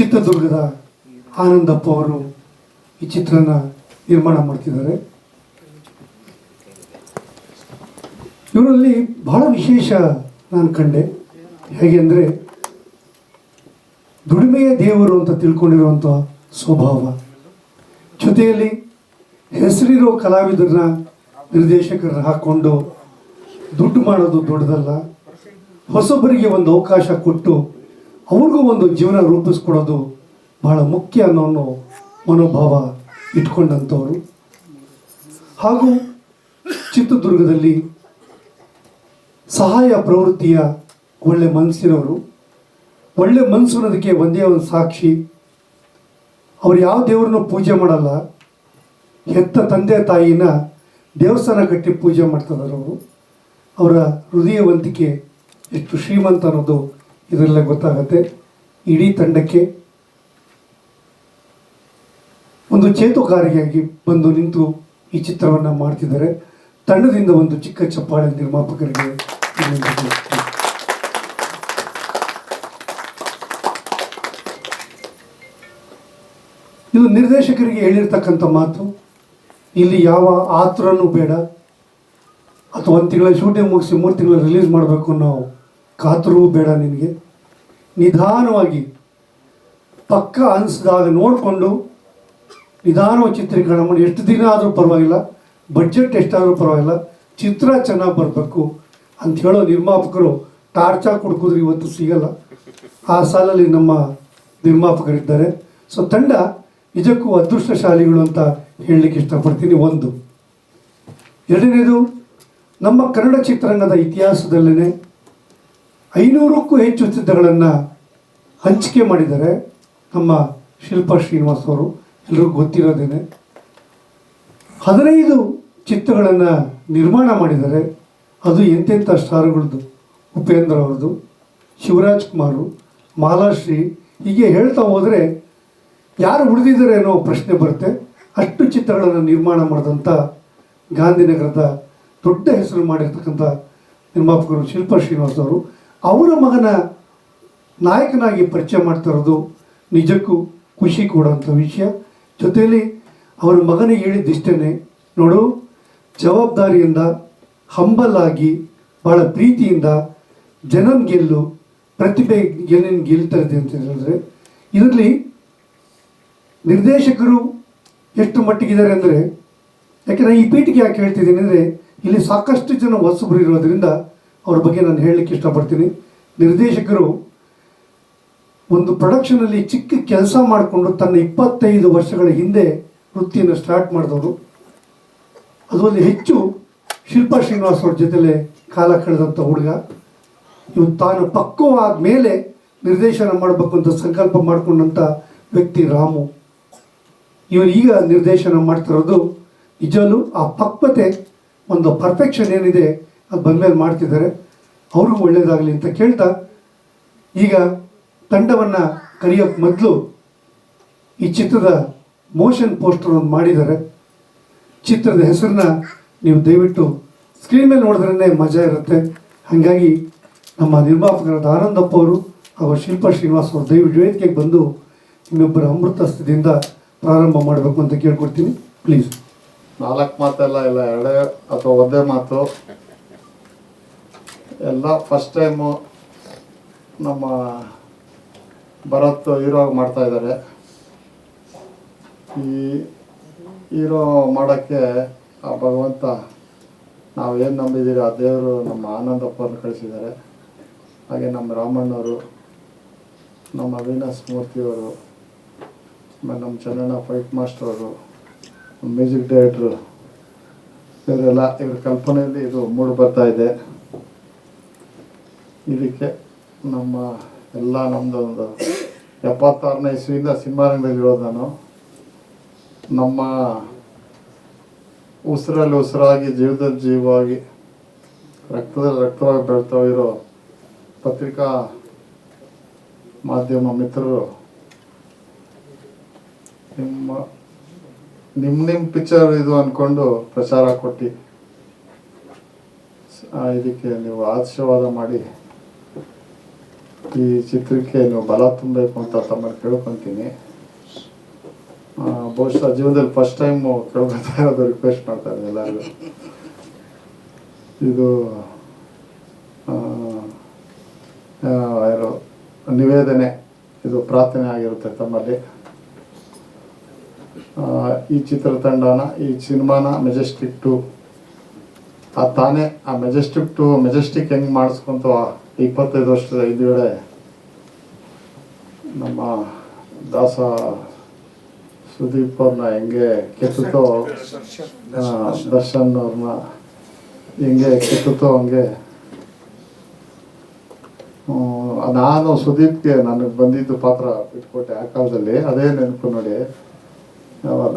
ಚಿತ್ರದುರ್ಗದ ಆನಂದಪ್ಪ ಅವರು ಈ ಚಿತ್ರನ ನಿರ್ಮಾಣ ಮಾಡ್ತಿದ್ದಾರೆ. ಇವರಲ್ಲಿ ಬಹಳ ವಿಶೇಷ ನಾನು ಕಂಡೆ. ಹೇಗೆ ಅಂದರೆ, ದುಡಿಮೆಯ ದೇವರು ಅಂತ ತಿಳ್ಕೊಂಡಿರುವಂಥ ಸ್ವಭಾವ. ಜೊತೆಯಲ್ಲಿ ಹೆಸರಿರೋ ಕಲಾವಿದರನ್ನ ನಿರ್ದೇಶಕರನ್ನ ಹಾಕ್ಕೊಂಡು ದುಡ್ಡು ಮಾಡೋದು ದೊಡ್ಡದಲ್ಲ. ಹೊಸಬರಿಗೆ ಒಂದು ಅವಕಾಶ ಕೊಟ್ಟು ಅವ್ರಿಗೂ ಒಂದು ಜೀವನ ರೂಪಿಸ್ಕೊಡೋದು ಬಹಳ ಮುಖ್ಯ ಅನ್ನೋ ಮನೋಭಾವ ಇಟ್ಕೊಂಡಂಥವ್ರು. ಹಾಗೂ ಚಿತ್ರದುರ್ಗದಲ್ಲಿ ಸಹಾಯ ಪ್ರವೃತ್ತಿಯ ಒಳ್ಳೆ ಮನಸ್ಸಿನವರು ಒಳ್ಳೆ ಮನಸ್ಸು ಅನ್ನೋದಕ್ಕೆ ಒಂದೇ ಒಂದು ಸಾಕ್ಷಿ, ಅವ್ರು ಯಾವ ದೇವ್ರನ್ನೂ ಪೂಜೆ ಮಾಡಲ್ಲ. ಹೆತ್ತ ತಂದೆ ತಾಯಿನ ದೇವಸ್ಥಾನ ಕಟ್ಟಿ ಪೂಜೆ ಮಾಡ್ತಿದ್ದಾರೆ ಅವರು ಅವರ ಹೃದಯವಂತಿಕೆ ಎಷ್ಟು ಶ್ರೀಮಂತ ಅನ್ನೋದು ಇದರಲ್ಲೇ ಗೊತ್ತಾಗುತ್ತೆ. ಇಡೀ ತಂಡಕ್ಕೆ ಒಂದು ಚೇತುಕಾರಿಯಾಗಿ ಬಂದು ನಿಂತು ಈ ಚಿತ್ರವನ್ನು ಮಾಡ್ತಿದ್ದಾರೆ. ತಂಡದಿಂದ ಒಂದು ಚಿಕ್ಕ ಚಪ್ಪಾಳೆ ನಿರ್ಮಾಪಕರಿಗೆ. ಇದು ನಿರ್ದೇಶಕರಿಗೆ ಹೇಳಿರ್ತಕ್ಕಂಥ ಮಾತು. ಇಲ್ಲಿ ಯಾವ ಆತುರನೂ ಬೇಡ. ಅಥವಾ ಒಂದು ತಿಂಗಳ ಶೂಟಿಂಗ್ ಮುಗಿಸಿ ಮೂರು ತಿಂಗಳ ರಿಲೀಸ್ ಮಾಡಬೇಕು ಅನ್ನೋ ಕಾತುರವೂ ಬೇಡ ನಿನಗೆ. ನಿಧಾನವಾಗಿ ಪಕ್ಕ ಅನಿಸಿದಾಗ ನೋಡಿಕೊಂಡು ನಿಧಾನವಾಗಿ ಚಿತ್ರೀಕರಣ ಮಾಡಿ. ಎಷ್ಟು ದಿನ ಆದರೂ ಪರವಾಗಿಲ್ಲ. ಬಜೆಟ್ ಎಷ್ಟಾದರೂ ಪರವಾಗಿಲ್ಲ. ಚಿತ್ರ ಚೆನ್ನಾಗಿ ಬರಬೇಕು ಅಂತ ಹೇಳೋ ನಿರ್ಮಾಪಕರು ಟಾರ್ಚಾ ಕೊಡ್ಕೋದ್ರೆ ಇವತ್ತು ಸಿಗಲ್ಲ. ಆ ಸಾಲಲ್ಲಿ ನಮ್ಮ ನಿರ್ಮಾಪಕರಿದ್ದಾರೆ. ಸೊ ತಂಡ ನಿಜಕ್ಕೂ ಅದೃಷ್ಟಶಾಲಿಗಳು ಅಂತ ಹೇಳಲಿಕ್ಕೆ ಇಷ್ಟಪಡ್ತೀನಿ. ಒಂದು. ಎರಡನೇದು, ನಮ್ಮ ಕನ್ನಡ ಚಿತ್ರರಂಗದ ಇತಿಹಾಸದಲ್ಲೇ ಐನೂರಕ್ಕೂ ಹೆಚ್ಚು ಚಿತ್ರಗಳನ್ನು ಹಂಚಿಕೆ ಮಾಡಿದ್ದಾರೆ ನಮ್ಮ ಶಿಲ್ಪಾ ಶ್ರೀನಿವಾಸ್ ಅವರು. ಎಲ್ರಿಗೂ ಗೊತ್ತಿರೋದೇನೆ. ಹದಿನೈದು ಚಿತ್ರಗಳನ್ನು ನಿರ್ಮಾಣ ಮಾಡಿದ್ದಾರೆ. ಅದು ಎಂತೆಂಥ ಸ್ಟಾರ್ಗಳದ್ದು? ಉಪೇಂದ್ರ ಅವ್ರದ್ದು, ಶಿವರಾಜ್ ಕುಮಾರು, ಮಾಲಾಶ್ರೀ. ಹೀಗೆ ಹೇಳ್ತಾ ಹೋದರೆ ಯಾರು ಉಳಿದಿದ್ದಾರೆ ಅನ್ನೋ ಪ್ರಶ್ನೆ ಬರುತ್ತೆ. ಅಷ್ಟು ಚಿತ್ರಗಳನ್ನು ನಿರ್ಮಾಣ ಮಾಡಿದಂಥ ಗಾಂಧಿನಗರದ ದೊಡ್ಡ ಹೆಸರು ಮಾಡಿರ್ತಕ್ಕಂಥ ನಿರ್ಮಾಪಕರು ಶಿಲ್ಪಾ ಶ್ರೀನಿವಾಸ್ ಅವರು. ಅವರ ಮಗನ ನಾಯಕನಾಗಿ ಪರಿಚಯ ಮಾಡ್ತಾ ಇರೋದು ನಿಜಕ್ಕೂ ಖುಷಿ ಕೊಡುವಂಥ ವಿಷಯ. ಜೊತೆಯಲ್ಲಿ ಅವರ ಮಗನಿಗೆ ಹೇಳಿದ್ದಿಷ್ಟೇ ನೋಡು, ಜವಾಬ್ದಾರಿಯಿಂದ ಹಂಬಲಾಗಿ ಭಾಳ ಪ್ರೀತಿಯಿಂದ ಜನನ್ ಗೆಲ್ಲು, ಪ್ರತಿಭೆ ಏನೇನು ಗೆಲ್ತಾ ಇದೆ ಅಂತ ಹೇಳಿದ್ರೆ, ಇದರಲ್ಲಿ ನಿರ್ದೇಶಕರು ಎಷ್ಟು ಮಟ್ಟಿಗಿದ್ದಾರೆ ಅಂದರೆ, ಯಾಕೆಂದರೆ ಈ ಪೀಠಿಗೆ ಯಾಕೆ ಹೇಳ್ತಿದ್ದೀನಿ ಅಂದರೆ, ಇಲ್ಲಿ ಸಾಕಷ್ಟು ಜನ ಹೊಸಬರು ಇರೋದ್ರಿಂದ ಅವ್ರ ಬಗ್ಗೆ ನಾನು ಹೇಳಲಿಕ್ಕೆ ಇಷ್ಟಪಡ್ತೀನಿ. ನಿರ್ದೇಶಕರು ಒಂದು ಪ್ರೊಡಕ್ಷನಲ್ಲಿ ಚಿಕ್ಕ ಕೆಲಸ ಮಾಡಿಕೊಂಡು ತನ್ನ ಇಪ್ಪತ್ತೈದು ವರ್ಷಗಳ ಹಿಂದೆ ವೃತ್ತಿಯನ್ನು ಸ್ಟಾರ್ಟ್ ಮಾಡಿದವರು. ಅದರಲ್ಲಿ ಹೆಚ್ಚು ಶಿಲ್ಪಾ ಶ್ರೀನಿವಾಸ್ ಅವ್ರ ಜೊತೆಲೆ ಕಾಲ ಕಳೆದಂಥ ಹುಡುಗ. ಇವತ್ತು ತಾನು ಪಕ್ವವಾದ ಮೇಲೆ ನಿರ್ದೇಶನ ಮಾಡಬೇಕು ಅಂತ ಸಂಕಲ್ಪ ಮಾಡಿಕೊಂಡಂಥ ವ್ಯಕ್ತಿ ರಾಮು. ಇವರು ಈಗ ನಿರ್ದೇಶನ ಮಾಡ್ತಿರೋದು ನಿಜಲು ಆ ಪಕ್ವತೆ ಒಂದು ಪರ್ಫೆಕ್ಷನ್ ಏನಿದೆ ಅದು ಬಂದಮೇಲೆ ಮಾಡ್ತಿದ್ದಾರೆ. ಅವ್ರಿಗೂ ಒಳ್ಳೆಯದಾಗಲಿ ಅಂತ ಕೇಳ್ತಾ ಈಗ ತಂಡವನ್ನು ಕರೆಯೋಕ್ಕೆ ಮೊದಲು ಈ ಚಿತ್ರದ ಮೋಷನ್ ಪೋಸ್ಟರ್ ಒಂದು ಮಾಡಿದ್ದಾರೆ. ಚಿತ್ರದ ಹೆಸರನ್ನ ನೀವು ದಯವಿಟ್ಟು ಸ್ಕ್ರೀನ್ ಮೇಲೆ ನೋಡಿದ್ರೇ ಮಜಾ ಇರುತ್ತೆ. ಹಾಗಾಗಿ ನಮ್ಮ ನಿರ್ಮಾಪಕರಾದ ಆನಂದಪ್ಪ ಅವರು ಹಾಗೂ ಶಿಲ್ಪಾ ಶ್ರೀನಿವಾಸ್ ಅವರು ದಯವಿಟ್ಟು ವೇದಿಕೆಗೆ ಬಂದು ನಿಮ್ಮಿಬ್ಬರ ಅಮೃತಸ್ಥದಿಂದ ಪ್ರಾರಂಭ ಮಾಡಬೇಕು ಅಂತ ಕೇಳ್ಕೊಡ್ತೀನಿ. ಪ್ಲೀಸ್ ನಾಲ್ಕು ಮಾತೆಲ್ಲ ಇಲ್ಲ, ಎರಡೇ ಅಥವಾ ಒಂದೇ ಮಾತು. ಎಲ್ಲ ಫಸ್ಟ್ ಟೈಮು ನಮ್ಮ ಭರತ್ ಹೀರೋ ಮಾಡ್ತಾ ಇದ್ದಾರೆ ಈ ಹೀರೋ ಮಾಡೋಕ್ಕೆ ಆ ಭಗವಂತ ನಾವು ಏನು ನಂಬಿದ್ದೀರಿ ಆ ದೇವರು ನಮ್ಮ ಆನಂದಪ್ಪನ ಕಳಿಸಿದ್ದಾರೆ ಹಾಗೆ ನಮ್ಮ ರಾಮಣ್ಣವರು, ನಮ್ಮ ಅವಿನಾಶ್ ಮೂರ್ತಿಯವರು, ಆಮೇಲೆ ನಮ್ಮ ಚನ್ನಣ್ಣ ಫೈಟ್ ಮಾಸ್ಟರ್ ಅವರು ಮ್ಯೂಸಿಕ್ ಡೈರೆಕ್ಟ್ರು ಇವರೆಲ್ಲ ಇವ್ರ ಕಲ್ಪನೆಯಲ್ಲಿ ಇದು ಮೂಡಿ ಬರ್ತಾ ಇದೆ. ಇದಕ್ಕೆ ನಮ್ಮ ಎಲ್ಲ ನಮ್ಮದು ಒಂದು ಎಪ್ಪತ್ತಾರನೇ ಇಸ್ವಿಯಿಂದ ಸಿಂಹಾರಂಗದಲ್ಲಿರೋದು ನಾನು. ನಮ್ಮ ಉಸಿರಲ್ಲಿ ಉಸಿರಾಗಿ ಜೀವದಲ್ಲಿ ಜೀವವಾಗಿ, ರಕ್ತದಲ್ಲಿ ರಕ್ತವಾಗಿ ಬೆಳ್ತಾ ಇರೋ ಪತ್ರಿಕಾ ಮಾಧ್ಯಮ ಮಿತ್ರರು, ನಿಮ್ಮ ನಿಮ್ಮ ನಿಮ್ಮ ಪಿಕ್ಚರ್ ಇದು ಅಂದ್ಕೊಂಡು ಪ್ರಚಾರ ಕೊಟ್ಟು ಇದಕ್ಕೆ ನೀವು ಆಶೀರ್ವಾದ ಮಾಡಿ ಈ ಚಿತ್ರಕ್ಕೆ ನೀವು ಬಲ ತುಂಬಬೇಕು ಅಂತ ತಮ್ಮಲ್ಲಿ ಕೇಳ್ಕೊತೀನಿ. ಬಹುಶಃ ಜೀವನದಲ್ಲಿ ಫಸ್ಟ್ ಟೈಮ್ ಕೇಳ್ಕೊತಾ ಇರೋದು ರಿಕ್ವೆಸ್ಟ್ ಮಾಡ್ತಾರೆ ಎಲ್ಲರಿಗೂ. ಇದು ನಿವೇದನೆ, ಇದು ಪ್ರಾರ್ಥನೆ ಆಗಿರುತ್ತೆ ತಮ್ಮಲ್ಲಿ. ಈ ಚಿತ್ರತಂಡನ, ಈ ಸಿನಿಮಾನ ಮೆಜೆಸ್ಟಿಕ್ ಟು ಆ ತಾನೇ ಆ ಮೆಜೆಸ್ಟಿಕ್ ಟು ಮೆಜೆಸ್ಟಿಕ್ ಹೆಂಗೆ ಮಾಡಿಸ್ಕೊಂತ ಇಪ್ಪತ್ತೈದು ವರ್ಷದ ಹಿಂದ್ಗಡೆ ನಮ್ಮ ದಾಸ ಸುದೀಪ್ ಅವ್ರನ್ನ ಹೆಂಗೆ ಕೆತ್ತುತ್ತೋ ಆ, ದರ್ಶನ್ ಅವ್ರನ್ನ ಹೆಂಗೆ ಕೆತ್ತುತ್ತೋ ಹಂಗೆ ನಾನು ಸುದೀಪ್ಗೆ ನನಗೆ ಬಂದಿದ್ದು ಪಾತ್ರ ಬಿಟ್ಕೊಟ್ಟೆ ಆ ಕಾಲದಲ್ಲಿ. ಅದೇ ನೆನಪು ನೋಡಿ ಯಾವಾಗ?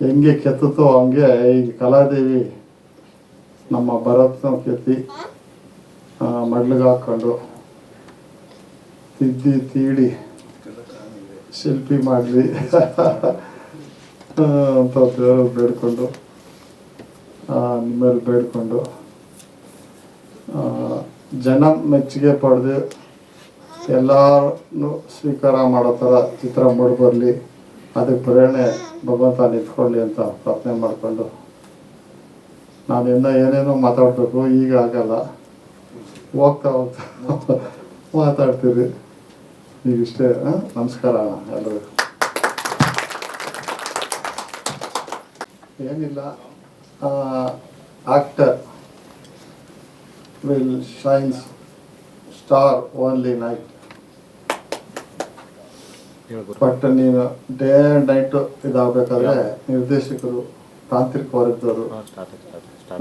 ಹೆಂಗೆ ಕೆತ್ತೋ ಹಂಗೆ ಈ ಕಲಾದೇವಿ ನಮ್ಮ ಭರತ್ನ ಸಂಸ್ಕೃತಿ ಮಡ್ಲಿಗೆ ಹಾಕ್ಕೊಂಡು ತಿದ್ದಿ, ತೀಡಿ ಶಿಲ್ಪಿ ಮಾಡಲಿ ಅಂತ ದೇವರು ಬೇಡ್ಕೊಂಡು ನಿಮ್ಮಲ್ಲಿ ಬೇಡ್ಕೊಂಡು ಜನ ಮೆಚ್ಚುಗೆ ಪಡೆದು ಎಲ್ಲರೂ ಸ್ವೀಕಾರ ಮಾಡೋ ಥರ ಚಿತ್ರ ಮೂಡಿಬರಲಿ ಅದಕ್ಕೆ ಪ್ರೇರಣೆ ಭಗವಂತ ನಿಂತ್ಕೊಳ್ಳಿ ಅಂತ ಪ್ರಾರ್ಥನೆ ಮಾಡಿಕೊಂಡು ನಾನು ಇನ್ನೂ ಏನೇನೋ ಮಾತಾಡಬೇಕು ಈಗ ಆಗಲ್ಲ. ಹೋಗ್ತಾ ಹೋಗ್ತಾ ಮಾತಾಡ್ತೀರಿ. ಈಗ ಇಷ್ಟೇ ಆ? ನಮಸ್ಕಾರ ಎಲ್ಲರಿಗೂ ಏನಿಲ್ಲ. Actor will shines star only night but ನೀನು ಡೇ ಆ್ಯಂಡ್ ನೈಟು ಇದಾಗಬೇಕಾದ್ರೆ ನಿರ್ದೇಶಕರು ತಾಂತ್ರಿಕ ವರ್ಗದವರು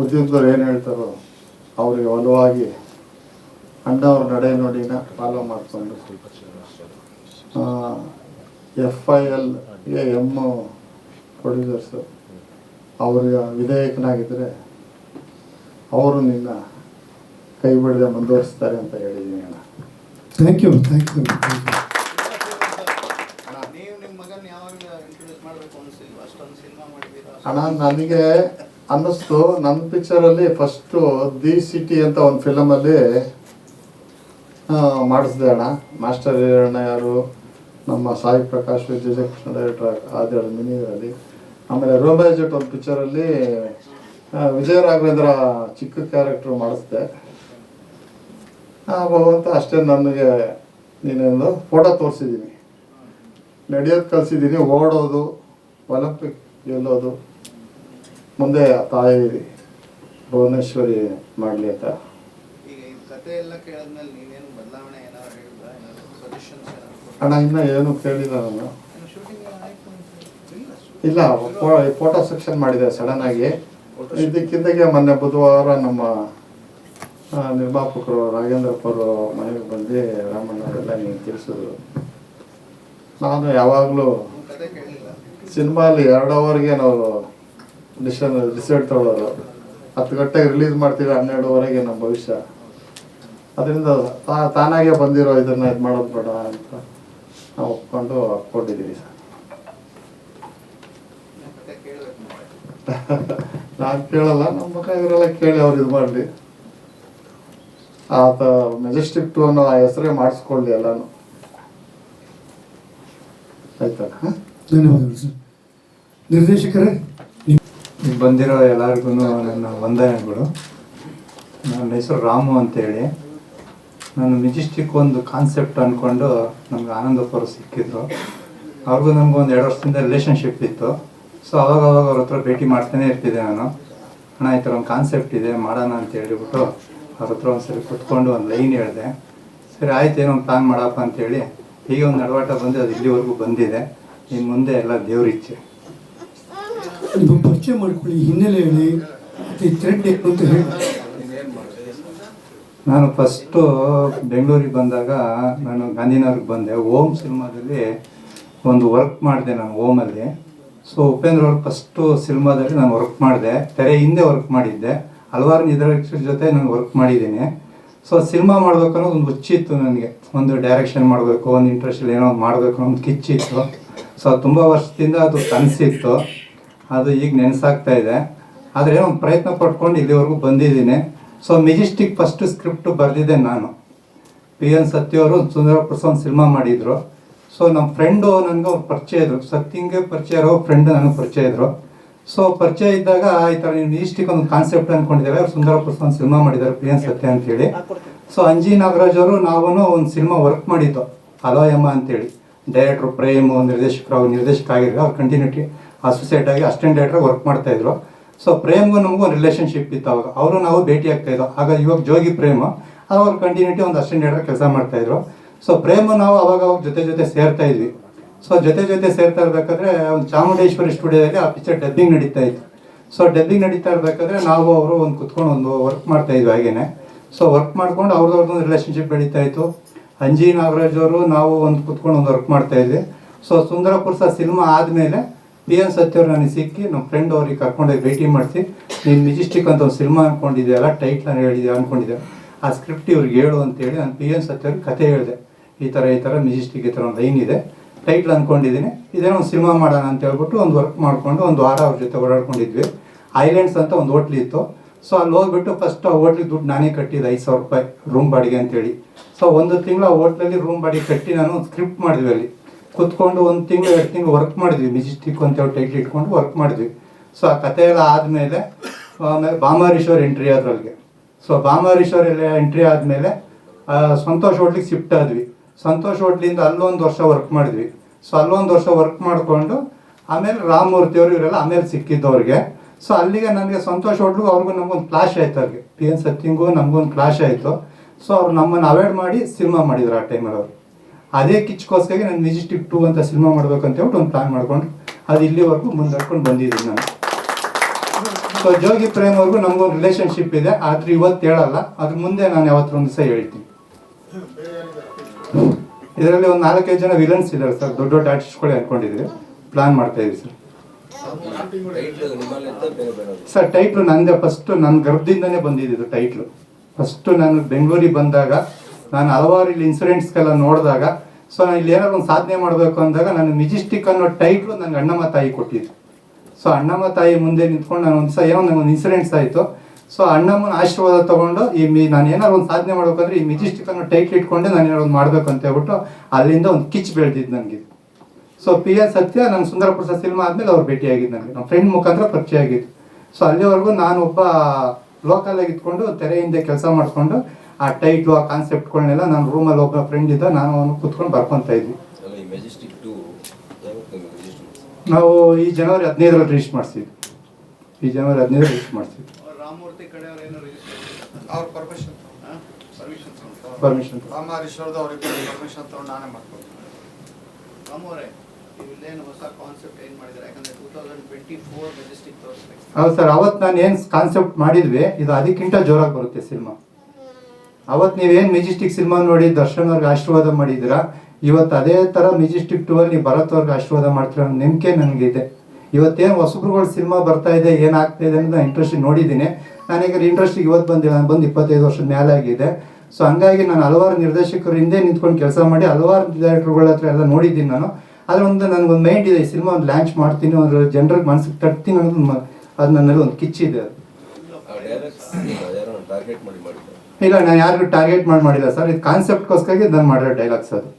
ಉದ್ಯೋಗದವ್ರು ಏನು ಹೇಳ್ತಾರೋ ಅವ್ರಿಗೆ ಒಲವಾಗಿ ಅಣ್ಣವ್ರ ನಡೆ ನೋಡಿನ ಫಾಲೋ ಮಾಡಿಕೊಂಡು. ಎಫ್ ಐ ಎಲ್ಗೆ ಎಂ ಪ್ರೊಡ್ಯೂಸರ್ಸು ಅವ್ರಿಗೆ ವಿಧೇಯಕನಾಗಿದ್ದರೆ ಅವರು ನಿನ್ನ ಕೈ ಬಿಡದೆ ಮುಂದುವರಿಸ್ತಾರೆ ಅಂತ ಹೇಳಿದ್ದೀನಿ ಅಣ್ಣ. ಥ್ಯಾಂಕ್ ಯು ಥ್ಯಾಂಕ್ ಯು ನೀವು ನಿಮ್ಮ ಮಗನ್ ಯಾವಾಗ ಇಂಟ್ರೊಡ್ಯೂಸ್ ಮಾಡಬೇಕು ಅನಿಸಿಲ್ವ? ಅಷ್ಟೊಂದು ಸಿನಿಮಾ ಮಾಡಿದ್ದೀರಾ? ಅಣ್ಣ ನನಗೆ ಅನ್ನಿಸ್ತು. ನನ್ನ ಪಿಕ್ಚರಲ್ಲಿ ಫಸ್ಟು ದಿ ಸಿಟಿ ಅಂತ ಒಂದು ಫಿಲಮಲ್ಲಿ ಮಾಡಿಸ್ದೆ ಅಣ್ಣ. ಮಾಸ್ಟರ್ ಹಿರಣ್ಣ ಯಾರು, ನಮ್ಮ ಸಾಯಿ ಪ್ರಕಾಶ್ ವಿಜಯಕೃಷ್ಣ ಡೈರೆಕ್ಟರ್ ಆದ್ಯಾಳು ಮಿನಿರಲ್ಲಿ ಆಮೇಲೆ ರೋಮ್ಯಾಜೆಟ್ ಜಟ್ ಒಂದು ಪಿಕ್ಚರಲ್ಲಿ ವಿಜಯ ರಾಘವೇಂದ್ರ ಚಿಕ್ಕ ಕ್ಯಾರೆಕ್ಟ್ರು ಮಾಡಿಸ್ದೆ. ಭಗವಂತ ಅಷ್ಟೇ ನನಗೆ, ನೀನೊಂದು ಫೋಟೋ ತೋರಿಸಿದ್ದೀನಿ ನಡೆಯೋದು ಕಲಿಸಿದ್ದೀನಿ ಓಡೋದು, ಒಲಿಂಪಿಕ್ ಗೆಲ್ಲೋದು. ಮುಂದೆ ತಾಯಿ ಭುವನೇಶ್ವರಿ ಮಾಡಲಿ ಅಂತ. ಅಣ್ಣ ಇನ್ನೂ ಏನು ಕೇಳಿಲ್ಲ ನಾನು. ಇಲ್ಲ ಫೋಟೋ ಸೆಕ್ಷನ್ ಮಾಡಿದೆ ಸಡನ್ ಆಗಿ. ಇದಕ್ಕಿಂದಾಗೆ ಮೊನ್ನೆ ಬುಧವಾರ ನಮ್ಮ ನಿರ್ಮಾಪಕರು ರಾಘೇಂದ್ರಪ್ಪರು ಮನೆಗೆ ಬಂದು ರಾಮಣ್ಣವರೆಲ್ಲ ನೀವು ತಿಳಿಸಿದ್ರು. ನಾನು ಯಾವಾಗಲೂ ಸಿನಿಮಾಲಿ ಎರಡು ಅವರ್ಗೆ ನಾವು ಡಿಸಿಷನ್ ಡಿಸೈಡ್ ತಗೊಳ್ಳೋದು ಹತ್ತು ಗಂಟೆಗೆ ರಿಲೀಸ್ ಮಾಡ್ತೀವಿ ಹನ್ನೆರಡುವರೆಗೆ ನಮ್ಮ ಭವಿಷ್ಯ. ಅದರಿಂದ ತಾನಾಗೆ ಬಂದಿರೋ ಇದನ್ನ ಇದು ಮಾಡೋದು ಬೇಡ ಅಂತ ನಾವು ಒಪ್ಕೊಂಡು ಹಾಕ್ಕೊಂಡಿದ್ದೀವಿ ಸರ್. ನಾನು ಕೇಳಲ್ಲ, ನಮ್ಮ ಮಕ್ಕ ಕೇಳಿ ಅವ್ರು ಇದು ಮಾಡಲಿ. ಆತ ಮೆಜೆಸ್ಟಿಕ್ ಟು ಅನ್ನೋ ಆ ಹೆಸರೇ ಮಾಡಿಸ್ಕೊಳ್ಳಿ ಎಲ್ಲಾನು. ಆಯ್ತಾ? ಧನ್ಯವಾದಗಳು ಸರ್. ನಿರ್ದೇಶಕರೇ ಬಂದಿರೋ ಎಲ್ಲರಿಗೂ ನನ್ನ ವಂದನೆಗಳು. ನನ್ನ ಹೆಸರು ರಾಮು ಅಂತೇಳಿ. ನಾನು ಮೆಜೆಸ್ಟಿಕ್ ಒಂದು ಕಾನ್ಸೆಪ್ಟ್ ಅಂದ್ಕೊಂಡು ನಮ್ಗೆ ಆನಂದಪ್ಪರು ಸಿಕ್ಕಿದ್ರು. ಅವ್ರಿಗೂ ನಮಗೂ ಒಂದು ಎರಡು ವರ್ಷದಿಂದ ರಿಲೇಷನ್ಶಿಪ್ ಇತ್ತು. ಸೊ ಅವಾಗ ಅವಾಗ ಅವ್ರ ಹತ್ರ ಭೇಟಿ ಮಾಡ್ತಾನೆ ಇರ್ತಿದ್ದೆ ನಾನು. ಅಣ್ಣ, ಈ ಥರ ಒಂದು ಕಾನ್ಸೆಪ್ಟ್ ಇದೆ, ಮಾಡೋಣ ಅಂತ ಹೇಳಿಬಿಟ್ಟು ಅವ್ರ ಹತ್ರ ಒಂದ್ಸರಿ ಕುತ್ಕೊಂಡು ಒಂದು ಲೈನ್ ಹೇಳಿದೆ. ಸರಿ, ಆಯ್ತು, ಏನೋ ಒಂದು ಪ್ಲಾನ್ ಮಾಡಪ್ಪ ಅಂತೇಳಿ ಹೀಗೆ ಒಂದು ನಡವಾಟ ಬಂದು ಅದು ಇಲ್ಲಿವರೆಗೂ ಬಂದಿದೆ. ಇನ್ನು ಮುಂದೆ ಎಲ್ಲ ದೇವ್ರಿಚ್ಛೆ ನಿಮ್ಮ ಪರಿಚಯ ಮಾಡ್ಕೊಳ್ಳಿ ಹಿನ್ನೆಲೆ ಹೇಳಿ, ಮತ್ತು ಥ್ರೆಡ್ ಏನು ಅಂತ ಹೇಳಿ. ನಾನು ಫಸ್ಟು ಬೆಂಗಳೂರಿಗೆ ಬಂದಾಗ ನಾನು ಗಾಂಧಿನಗರ್ಗೆ ಬಂದೆ. ಓಮ್ ಸಿನಿಮಾದಲ್ಲಿ ಒಂದು ವರ್ಕ್ ಮಾಡಿದೆ ನಾನು, ಓಮಲ್ಲಿ. ಸೊ ಉಪೇಂದ್ರ ಅವ್ರ ಫಸ್ಟು ಸಿನಿಮಾದಲ್ಲಿ ನಾನು ವರ್ಕ್ ಮಾಡಿದೆ. ತೆರೆ ಹಿಂದೆ ವರ್ಕ್ ಮಾಡಿದ್ದೆ. ಹಲವಾರು ನಿರ್ದೇಶಕರ ಜೊತೆ ನಾನು ವರ್ಕ್ ಮಾಡಿದ್ದೀನಿ. ಸೊ ಸಿನಿಮಾ ಮಾಡಬೇಕು ಅನ್ನೋದು ಒಂದು ಹುಚ್ಚಿತ್ತು ನನಗೆ. ಒಂದು ಡೈರೆಕ್ಷನ್ ಮಾಡಬೇಕು, ಒಂದು ಇಂಟ್ರೆಸ್ಟಲ್ಲಿ ಏನೋ ಒಂದು ಮಾಡಬೇಕು ಅನ್ನೋ ಒಂದು ಕಿಚ್ಚಿತ್ತು ಸೊ ತುಂಬ ವರ್ಷದಿಂದ ಅದು ಕನಸಿತ್ತು. ಅದು ಈಗ ನೆನೆಸಾಗ್ತಾ ಇದೆ. ಆದರೆ ಏನೋ ಒಂದು ಪ್ರಯತ್ನ ಪಡ್ಕೊಂಡು ಇಲ್ಲಿವರೆಗೂ ಬಂದಿದ್ದೀನಿ. ಸೊ ಮೆಜೆಸ್ಟಿಕ್ ಫಸ್ಟ್ ಸ್ಕ್ರಿಪ್ಟ್ ಬರೆದಿದ್ದೆ ನಾನು. ಪಿ ಎನ್ ಸತ್ಯ ಅವರು ಸುಂದರ ಪ್ರಸಾದ್ ಸಿನಿಮಾ ಮಾಡಿದರು. ಸೊ ನಮ್ಮ ಫ್ರೆಂಡು ನನಗೆ ಅವ್ರು ಪರಿಚಯ ಇದ್ರು. ಸತ್ಯಂಗೆ ಪರಿಚಯ ಇರೋ ಫ್ರೆಂಡ್ ನನಗೆ ಪರಿಚಯ ಇದ್ರು. ಸೊ ಪರಿಚಯ ಇದ್ದಾಗ ಈ ಥರ ನೀವು ಮೆಜೆಸ್ಟಿಕ್ ಒಂದು ಕಾನ್ಸೆಪ್ಟ್ ಅಂದ್ಕೊಂಡಿದ್ದಾರೆ ಅವ್ರು ಸುಂದರ ಪ್ರಸಾದ್ ಸಿನಿಮಾ ಮಾಡಿದ್ದಾರೆ ಪಿ ಎನ್ ಸತ್ಯ ಅಂತೇಳಿ. ಸೊ ಅಂಜಿ ನಾಗರಾಜ್ ಅವರು ನಾವು ಒಂದು ಸಿನಿಮಾ ವರ್ಕ್ ಮಾಡಿದ್ದು. ಅಲೋಯಮ್ಮ ಅಂತೇಳಿ. ಡೈರೆಕ್ಟ್ರು ಪ್ರೇಮ್ ನಿರ್ದೇಶಕರು ಅವ್ರು ನಿರ್ದೇಶಕ ಆಗಿದ್ರು ಅವ್ರು ಕಂಟಿನ್ಯೂಟಿ ಅಸೋಸಿಯೇಟ್ ಆಗಿ ಅಸಿಸ್ಟೆಂಟ್ ಡೈರೆಕ್ಟರ್ ವರ್ಕ್ ಮಾಡ್ತಾ ಇದ್ರು. ಸೊ ಪ್ರೇಮ್ಗೂ ನಮಗೂ ಒಂದು ರಿಲೇಷನ್ಶಿಪ್ ಇತ್ತು ಅವಾಗ. ಅವರು ನಾವು ಭೇಟಿ ಆಗ್ತಾ ಇದ್ದೋ ಆಗ ಇವಾಗ ಜೋಗಿ ಪ್ರೇಮ್, ಅವ್ರು ಕಂಟಿನ್ಯೂಟಿ ಒಂದು ಅಸಿಸ್ಟೆಂಟ್ ಡೈರೆಕ್ಟರ್ ಕೆಲಸ ಮಾಡ್ತಾ ಇದ್ರು. ಸೊ ಪ್ರೇಮ್ ನಾವು ಅವಾಗ ಅವಾಗ ಜೊತೆ ಜೊತೆ ಸೇರ್ತಾ ಇದ್ವಿ. ಸೊ ಜೊತೆ ಜೊತೆ ಸೇರ್ತಾ ಇರ್ಬೇಕಾದ್ರೆ ಒಂದು ಚಾಮುಂಡೇಶ್ವರಿ ಸ್ಟುಡಿಯೋದಲ್ಲಿ ಆ ಪಿಕ್ಚರ್ ಡಬ್ಬಿಂಗ್ ನಡೀತಾ ಇತ್ತು. ಸೊ ಡಬ್ಬಿಂಗ್ ನಡೀತಾ ಇರ್ಬೇಕಾದ್ರೆ ನಾವು ಅವರು ಒಂದು ಕುತ್ಕೊಂಡು ಒಂದು ವರ್ಕ್ ಮಾಡ್ತಾ ಇದ್ವಿ ಹಾಗೇನೆ. ಸೊ ವರ್ಕ್ ಮಾಡ್ಕೊಂಡು ಅವ್ರವ್ರದ್ದು ರಿಲೇಷನ್ಶಿಪ್ ಬೆಳೀತಾ ಇತ್ತು. ಅಂಜಿ ನಾಗರಾಜ್ ಅವರು ನಾವು ಒಂದು ಕುತ್ಕೊಂಡು ಒಂದು ವರ್ಕ್ ಮಾಡ್ತಾ ಇದ್ವಿ. ಸೊ ಸುಂದರಪುರ ಸಹ ಸಿನಿಮಾ ಆದಮೇಲೆ ಪಿ ಎನ್ ಸತ್ಯವ್ರು ನನಗೆ ಸಿಕ್ಕಿ ನಮ್ಮ ಫ್ರೆಂಡ್ ಅವ್ರಿಗೆ ಕರ್ಕೊಂಡೋಗಿ ಭೇಟಿ ಮಾಡಿಸಿ, ನೀನು ಮಿಜಿಸ್ಟಿಕ್ ಅಂತ ಒಂದು ಸಿನಿಮಾ ಅಂದ್ಕೊಂಡಿದ್ಯಲ್ಲ ಟೈಟ್ಲ್ ನಾನು ಹೇಳಿದೆ ಅಂದ್ಕೊಂಡಿದ್ದೆ ಆ ಸ್ಕ್ರಿಪ್ಟ್ ಇವ್ರಿಗೆ ಹೇಳು ಅಂತೇಳಿ ನಾನು ಪಿ ಎನ್ ಸತ್ಯವ್ರಿಗೆ ಕತೆ ಹೇಳಿದೆ. ಈ ಥರ ಈ ಥರ ಮಿಜಿಸ್ಟಿಕ್ ಈ ಥರ ಒಂದು ಲೈನ್ ಇದೆ. ಟೈಟ್ಲ್ ಅಂದ್ಕೊಂಡಿದ್ದೀನಿ ಇದೇನೋ ಒಂದು ಸಿನಿಮಾ ಮಾಡೋಣ ಅಂತ ಹೇಳ್ಬಿಟ್ಟು ಒಂದು ವರ್ಕ್ ಮಾಡಿಕೊಂಡು ಒಂದು ವಾರ ಅವ್ರ ಜೊತೆ ಓಡಾಡ್ಕೊಂಡಿದ್ವಿ. ಐಲ್ಯಾಂಡ್ಸ್ ಅಂತ ಒಂದು ಹೋಟ್ಲ್ ಇತ್ತು. ಸೊ ಅಲ್ಲಿ ಹೋಗ್ಬಿಟ್ಟು ಫಸ್ಟ್ ಆ ಹೋಟ್ಲಿಗೆ ದುಡ್ಡು ನಾನೇ ಕಟ್ಟಿದ್ದು ಐದು ಸಾವಿರ ರೂಪಾಯಿ ರೂಮ್ ಬಾಡಿಗೆ ಅಂತೇಳಿ. ಸೊ ಒಂದು ತಿಂಗಳು ಆ ಹೋಟ್ಲಲ್ಲಿ ರೂಮ್ ಬಾಡಿಗೆ ಕಟ್ಟಿ ನಾನು ಸ್ಕ್ರಿಪ್ಟ್ ಮಾಡಿದ್ವಿ ಅಲ್ಲಿ. ಕುತ್ಕೊಂಡು ಒಂದು ತಿಂಗಳು, ಎರಡು ತಿಂಗಳು ವರ್ಕ್ ಮಾಡಿದ್ವಿ ಮಿಜಿಸ್ಟಿಕ್ ಅಂತ ಹೇಳಿ ಟೈಟ್ಲ್ ಇಟ್ಕೊಂಡು ವರ್ಕ್ ಮಾಡಿದ್ವಿ. ಸೊ ಆ ಕಥೆ ಎಲ್ಲ ಆದಮೇಲೆ, ಆಮೇಲೆ ಬಾಮಾರೀಶ್ವರ್ ಎಂಟ್ರಿ ಅಲ್ಲಿಗೆ ಸೊ ಬಾಮಾರೀಶ್ವರ್ ಎಲ್ಲ ಎಂಟ್ರಿ ಆದಮೇಲೆ ಸಂತೋಷ್ ಹೋಟ್ಲಿಗೆ ಶಿಫ್ಟ್ ಆದ್ವಿ. ಸಂತೋಷ್ ಹೋಟ್ಲಿಂದ ಅಲ್ಲೊಂದು ವರ್ಷ ವರ್ಕ್ ಮಾಡಿದ್ವಿ. ಸೊ ಅಲ್ಲೊಂದು ವರ್ಷ ವರ್ಕ್ ಮಾಡಿಕೊಂಡು, ಆಮೇಲೆ ರಾಮಮೂರ್ತಿ ಅವರು ಇವರೆಲ್ಲ ಆಮೇಲೆ ಸಿಕ್ಕಿದ್ದವ್ರಿಗೆ ಸೊ ಅಲ್ಲಿಗೆ ನನಗೆ ಸಂತೋಷ್ ಹೋಟ್ಲಿಗೂ ಅವ್ರಿಗೂ ನಮಗೊಂದು ಕ್ಲಾಶ್ ಆಯ್ತು ಅವ್ರಿಗೆ. ಪಿ ಎನ್ ಸತ್ಯಂಗೂ ನಮಗೊಂದು ಕ್ಲಾಶ್ ಆಯಿತು. ಸೊ ಅವ್ರು ನಮ್ಮನ್ನು ಅವಾಯ್ಡ್ ಮಾಡಿ ಸಿನಿಮಾ ಮಾಡಿದ್ರು ಆ ಟೈಮಲ್ಲಿ ಅವರು. ಅದೇ ಕಿಚ್ಕೋಸ್ಕರ ನಾನು ಮೆಜೆಸ್ಟಿಕ್ ಟೂ ಅಂತ ಸಿನಿಮಾ ಅಂತ ಹೇಳ್ಬಿಟ್ಟು ಒಂದು ಪ್ಲಾನ್ ಮಾಡ್ಕೊಂಡು ಅದು ಇಲ್ಲಿವರೆಗೂ ಮುಂದಡ್ಕೊಂಡು ಬಂದಿದ್ದೀನಿ ನಾನು. ಸೊ ಜೋಗಿ ಪ್ರೇಮ್ ಅವ್ರಿಗೂ ನಮಗೊಂದು ರಿಲೇಶನ್ಶಿಪ್ ಇದೆ. ಆದ್ರೆ ಇವತ್ತು ಹೇಳಲ್ಲ. ಅದ್ರ ಮುಂದೆ ನಾನು ಯಾವತ್ತೂ ಒಂದು ದಿವಸ ಹೇಳ್ತೀನಿ. ಇದರಲ್ಲಿ ಒಂದು ನಾಲ್ಕೈದು ಜನ ವಿಲನ್ಸ್ ಇದ್ದಾರೆ ಸರ್. ದೊಡ್ಡ ದೊಡ್ಡ ಆರ್ಟಿಸ್ಟ್ಗಳು ಅನ್ಕೊಂಡಿದ್ವಿ. ಪ್ಲಾನ್ ಮಾಡ್ತಾ ಇದೀವಿ ಸರ್. ಸರ್ ಟೈಟ್ಲು ನಂದೇ. ಫಸ್ಟ್ ನನ್ನ ಗರ್ಭದಿಂದನೇ ಬಂದಿದ್ದು ಟೈಟ್ಲು ಫಸ್ಟು ನಾನು ಬೆಂಗಳೂರಿಗೆ ಬಂದಾಗ ನಾನು ಹಲವಾರು ಇಲ್ಲಿ ಇನ್ಸೂರೆನ್ಸ್ಗೆಲ್ಲ ನೋಡಿದಾಗ ಸೊ ನಾನು ಇಲ್ಲಿ ಏನಾದ್ರು ಒಂದು ಸಾಧನೆ ಮಾಡಬೇಕು ಅಂದಾಗ ನಾನು ಮಿಜಿಸ್ಟಿಕ್ ಅನ್ನೋ ಟೈಟ್ಲು ನನಗೆ ಅಣ್ಣಮ್ಮ ತಾಯಿ ಕೊಟ್ಟಿದ್ದು. ಸೊ ಅಣ್ಣಮ್ಮ ತಾಯಿ ಮುಂದೆ ನಿಂತ್ಕೊಂಡು ನಾನು ಒಂದು ಏನೋ ನನಗೆ ಒಂದು ಇನ್ಸೂರೆನ್ಸ್ ಆಯಿತು. ಸೊ ಅಣ್ಣಮ್ಮನ ಆಶೀರ್ವಾದ ತಗೊಂಡು ಈ ಮಿ, ನಾನು ಏನಾದ್ರು ಒಂದು ಸಾಧನೆ ಮಾಡ್ಬೇಕಂದ್ರೆ ಈ ಮಿಜಿಸ್ಟಿಕ್ ಅನ್ನೋ ಟೈಟ್ಲ್ ಇಟ್ಕೊಂಡೆ ನಾನು ಏನಾದ್ರು ಒಂದು ಮಾಡಬೇಕು ಅಂತ ಹೇಳ್ಬಿಟ್ಟು ಅಲ್ಲಿಂದ ಒಂದು ಕಿಚ್ ಬೆಳೆದಿದ್ದು ನನಗೆ. ಸೊ ಪಿ ಎಸ್ ಸತ್ಯ ನಾನು ಸುಂದರ ಪ್ರಸಾದ್ ಸಿನಿಮಾ ಆದ್ಮೇಲೆ ಅವ್ರು ಭೇಟಿಯಾಗಿದ್ದು ನನಗೆ. ನಮ್ಮ ಫ್ರೆಂಡ್ ಮುಖಾಂತರ ಪರಿಚಯ ಆಗಿದ್ದು. ಸೊ ಅಲ್ಲಿವರೆಗೂ ನಾನು ಒಬ್ಬ ಲೋಕಲ್ ಆಗಿ ಇದ್ಕೊಂಡು ತೆರೆಯಿಂದ ಕೆಲಸ ಮಾಡಿಕೊಂಡು ಆ ಟೈಟ್ಲು ಆ ಕಾನ್ಸೆಪ್ಟ್ಗಳನ್ನೆಲ್ಲ ನಾನು ರೂಮಲ್ಲಿ ಒಬ್ಬ ಫ್ರೆಂಡ್ ಇದ್ದ ನಾನು ಅವನು ಕುತ್ಕೊಂಡು ಬರ್ಕೊತಾ ಇದ್ವಿ. ನಾವು ಈ ಜನವರಿ ಹದಿನೈದರಲ್ಲಿ ರಿಜಿಸ್ಟರ್ ಮಾಡಿಸಿದ್ವಿ. ಈ ಜನವರಿ ಹದಿನೈದರಲ್ಲಿ ರಿಜಿಸ್ಟರ್ ಮಾಡಿಸಿದ್ವಿ. ಪರ್ಮಿಷನ್ ಹೌದು ಸರ್ ಅವತ್ತು ನಾನು ಏನು ಕಾನ್ಸೆಪ್ಟ್ ಮಾಡಿದ್ವಿ ಇದು ಅದಕ್ಕಿಂತ ಜೋರಾಗಿ ಬರುತ್ತೆ ಸಿನಿಮಾ. ಅವತ್ತು ನೀವೇನು ಮೆಜೆಸ್ಟಿಕ್ ಸಿನಿಮಾ ನೋಡಿ ದರ್ಶನ್ ಅವ್ರಿಗೆ ಆಶೀರ್ವಾದ ಮಾಡಿದ್ದೀರಾ? ಇವತ್ತು ಅದೇ ಥರ ಮೆಜೆಸ್ಟಿಕ್ ಟೂ ಅಲ್ಲಿ ಭರತ್ ಅವ್ರಿಗೆ ಆಶೀರ್ವಾದ ಮಾಡ್ತೀರ ನಂಬಿಕೆ ನನಗಿದೆ. ಇವತ್ತೇನು ಹೊಸಬ್ರುಗಳು ಸಿನಿಮಾ ಬರ್ತಾ ಇದೆ ಏನಾಗ್ತಾ ಇದೆ ಅಂತ ಇಂಟ್ರೆಸ್ಟ್ ನೋಡಿದ್ದೀನಿ. ನನಗೆ ಇಂಟ್ರೆಸ್ಟಿಗೆ ಇವತ್ತು ಬಂದಿಲ್ಲ, ನಾನು ಬಂದು ಇಪ್ಪತ್ತೈದು ವರ್ಷದ ಮೇಲೆ ಆಗಿದೆ. ಸೊ ಹಂಗಾಗಿ ನಾನು ಹಲವಾರು ನಿರ್ದೇಶಕರು ಹಿಂದೆ ನಿಂತ್ಕೊಂಡು ಕೆಲಸ ಮಾಡಿ ಹಲವಾರು ಡೈರೆಕ್ಟರ್ಗಳ ಹತ್ರ ಎಲ್ಲ ನೋಡಿದ್ದೀನಿ ನಾನು. ಅದ್ರ ಒಂದು ನನಗೊಂದು ಮೈಂಡ್ ಇದೆ, ಈ ಸಿನಿಮಾ ಒಂದು ಲಾಂಚ್ ಮಾಡ್ತೀನಿ, ಒಂದು ಜನರಿಗೆ ಮನಸ್ಸಿಗೆ ತಟ್ತೀನಿ ಅನ್ನೋದು ಅದು ನನ್ನಲ್ಲಿ ಒಂದು ಕಿಚ್ಚಿದೆ ಇಲ್ಲ ನಾನು ಯಾರಿಗೂ ಟಾರ್ಗೆಟ್ ಮಾಡಿ ಮಾಡಿಲ್ಲ ಸರ್ ಇದು ಕಾನ್ಸೆಪ್ಟ್ಗೋಸ್ಕರ ನಾನು ಮಾಡಿರೋ ಡೈಲಾಗ್ಸ್ ಅದು.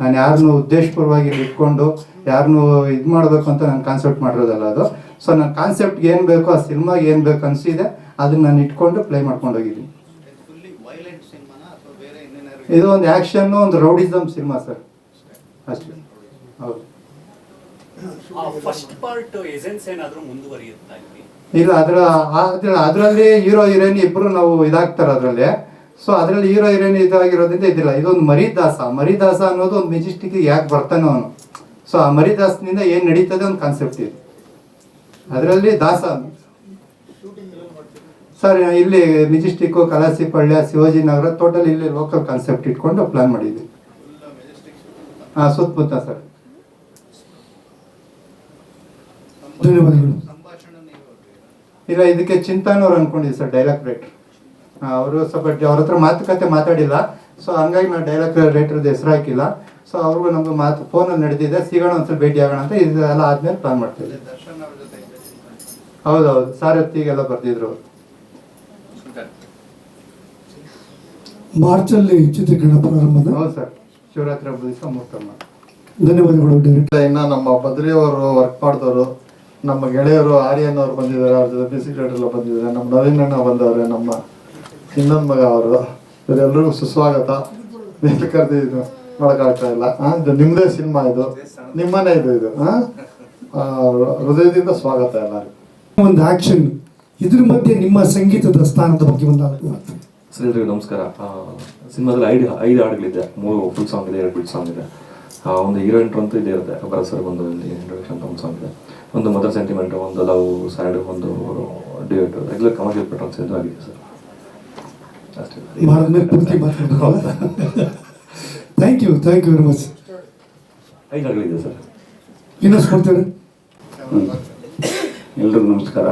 ನಾನು ಯಾರನ್ನು ಉದ್ದೇಶಪೂರ್ವವಾಗಿ ಇಟ್ಕೊಂಡು ಯಾರನ್ನು ಇದು ಮಾಡಬೇಕು ಅಂತ ನಾನು ಕಾನ್ಸೆಪ್ಟ್ ಮಾಡಿರೋದಲ್ಲ ಅದು. ಸೊ ನನ್ನ ಕಾನ್ಸೆಪ್ಟ್ಗೆ ಏನು ಬೇಕು ಆ ಸಿನಿಮಾಗೆ ಏನು ಬೇಕು ಅನಿಸಿದೆ, ಅದನ್ನ ನಾನು ಇಟ್ಕೊಂಡು ಪ್ಲೇ ಮಾಡ್ಕೊಂಡು ಹೋಗಿದ್ದೀನಿ. ಇದು ಒಂದು ಆ್ಯಕ್ಷನ್ನು ಒಂದು ರೌಡಿಸಮ್ ಸಿನಿಮಾ ಸರ್ ಅಷ್ಟೇ. ಹೌದು. ಫಸ್ಟ್ ಪಾರ್ಟ್ ಎಸೆನ್ಸ್ ಏನಾದರೂ ಮುಂದುವರಿಯುತ್ತಾ? ಇಲ್ಲಿ, ಅದರ ಅದ್ರ, ಅದರಲ್ಲಿ ಹೀರೋ, ಹೀರೋಯಿನ್ ಇಬ್ರು ನಾವು ಇದಾಗ್ತಾರೆ ಅದರಲ್ಲಿ. ಸೊ ಅದರಲ್ಲಿ ಹೀರೋ, ಹೀರೋಯಿನ್ ಇದಾಗಿರೋದ್ರಿಂದ ಇದಿಲ್ಲ. ಇದೊಂದು ಮರಿದಾಸ. ಮರಿದಾಸ ಅನ್ನೋದು ಒಂದು ಮೆಜೆಸ್ಟಿಕ್ ಯಾಕೆ ಬರ್ತಾನೋ ಅವನು. ಸೊ ಆ ಮರಿದಾಸನಿಂದ ಏನು ನಡೀತದೆ ಒಂದು ಕಾನ್ಸೆಪ್ಟ್ ಇದೆ. ಅದರಲ್ಲಿ ದಾಸ. ಸರ್ ಇಲ್ಲಿ ಮೆಜೆಸ್ಟಿಕ್ಕು ಕಲಾಸಿಪಳ್ಳ್ಯ ಶಿವಾಜಿ ನಗರ ಟೋಟಲ್ ಇಲ್ಲಿ ಲೋಕಲ್ ಕಾನ್ಸೆಪ್ಟ್ ಇಟ್ಕೊಂಡು ಪ್ಲಾನ್ ಮಾಡಿದ್ವಿ. ಹಾಂ, ಸುತ್ತಮುತ್ತ ಸರ್ ಧನ್ಯವಾದಗಳು. ಇಲ್ಲ ಇದಕ್ಕೆ ಚಿಂತಾನವ್ರು ಅನ್ಕೊಂಡಿದ್ದೆ ಸರ್ ಡೈಲಾಗ್ ರೈಟರ್ ಅವರು ಸ್ವಲ್ಪ ಅವ್ರ ಹತ್ರ ಮಾತುಕತೆ ಮಾತಾಡಿಲ್ಲ. ಸೊ ಹಂಗಾಗಿ ನಾವು ಡೈಲಾಗ್ ರೈಟರ್ದು ಹೆಸರು ಹಾಕಿಲ್ಲ. ಸೊ ಅವ್ರಿಗೂ ನಮ್ಗೆ ಮಾತು ಫೋನಲ್ಲಿ ನಡೆದಿದೆ. ಸಿಗೋಣ ಒಂದ್ಸಲ ಭೇಟಿ ಆಗೋಣ ಅಂತ ಇದೆಲ್ಲ ಆದ್ಮೇಲೆ ಪ್ಲಾನ್ ಮಾಡ್ತೀವಿ ಅಲ್ಲೇ ದರ್ಶನ್ ಅವ್ರ. ಜೊತೆ ಇದ್ದೆ ಚಿಂತನೆ. ಹೌದೌದು ಸಾರಥಿಗೆಲ್ಲ ಬರ್ತಿದ್ರು ಮಾರ್ಚ್ ಮಾರ್ಚಲ್ಲಿ ಚಿತ್ರೀಕರಣ ಪ್ರಾರಂಭ ಹೌದು ಸರ್ ಶಿವರಾತ್ರಿ ಹಬ್ಬದ ದಿವಸ ಧನ್ಯವಾದಗಳು ಇನ್ನು ನಮ್ಮ ಬದ್ರಿಯವರು ವರ್ಕ್ ಮಾಡಿದವರು ನಮ್ಮ ಗೆಳೆಯರು ಆರ್ಯನ್ ಅವ್ರು ಬಂದಿದ್ದಾರೆ ಅವ್ರ ಜೊತೆ ಬಿ ಎಲ್ಲ ಬಂದಿದ್ದಾರೆ ನಮ್ಮ ನವೀನ್ ಅಣ್ಣ ಬಂದವ್ರೆ ನಮ್ಮ ಇನ್ನೊಂದು ಮಗ ಅವರು. ಇವರೆಲ್ಲರಿಗೂ ಸುಸ್ವಾಗತ. ಎಲ್ಲಿ ಕರೆದಿದ್ದು ಮಾಡೋಕ್ಕಾಗ್ತಾ ಇಲ್ಲ. ಇದು ನಿಮ್ಮದೇ ಸಿನಿಮಾ ಇದು. ನಿಮ್ಮನೇ ಇದು ಇದು. ಹೃದಯದಿಂದ ಸ್ವಾಗತ ಎಲ್ಲರಿಗೂ. ಒಂದು ಆಕ್ಷನ್ ಇದ್ರ ಮಧ್ಯೆ ನಿಮ್ಮ ಸಂಗೀತದ ಸ್ಥಾನದ ಬಗ್ಗೆ ಒಂದು ಮಾತು ಸರ್ ಎಲ್ರಿಗೂ ನಮಸ್ಕಾರ. ಸಿನಿಮಾದಲ್ಲಿ ಐದು ಐದು ಹಾಡುಗಳಿದೆ. ಮೂರು ಫುಲ್ ಸಾಂಗ್ ಇದೆ ಎರಡು ಬಿಟ್ ಸಾಂಗ್ ಇದೆ. ಆ, ಒಂದು ಹೀರೋ ಇಂಟ್ರೋ ಅಂತೂ ಇದೇ ಇರುತ್ತೆ. ಭರತ್ ಸರ್ ಬಂದು ಇಲ್ಲಿ ಇಂಟ್ರೊಡಕ್ಷನ್ ಅಂತ ಒಂದು ಸಾಂಗ್ ಇದೆ. ಒಂದು ಮದರ್ ಸೆಂಟಿಮೆಂಟ್ ಒಂದು ಲವ್ ಸ್ಯಾಡ್ ಒಂದು ಡ್ಯೂಟ್ ರೆಗ್ಯುಲರ್ ಕಮರ್ಷಿಯಲ್ ಪೆಟ್ರೋಲ್ಸ್ ಇದು ಆಗಿದೆ ಸರ್. ಅಷ್ಟೇ. ಮಾಡಿದ್ಮೇಲೆ ಪೂರ್ತಿ ಮಾತಾಡೋದು thank you thank you very much ಐದು ಹಾಡುಗಳಿದೆ ಸರ್. ಇನ್ನಷ್ಟು ಕೊಡ್ತೀರಿ ಎಲ್ರಿಗೂ ನಮಸ್ಕಾರ.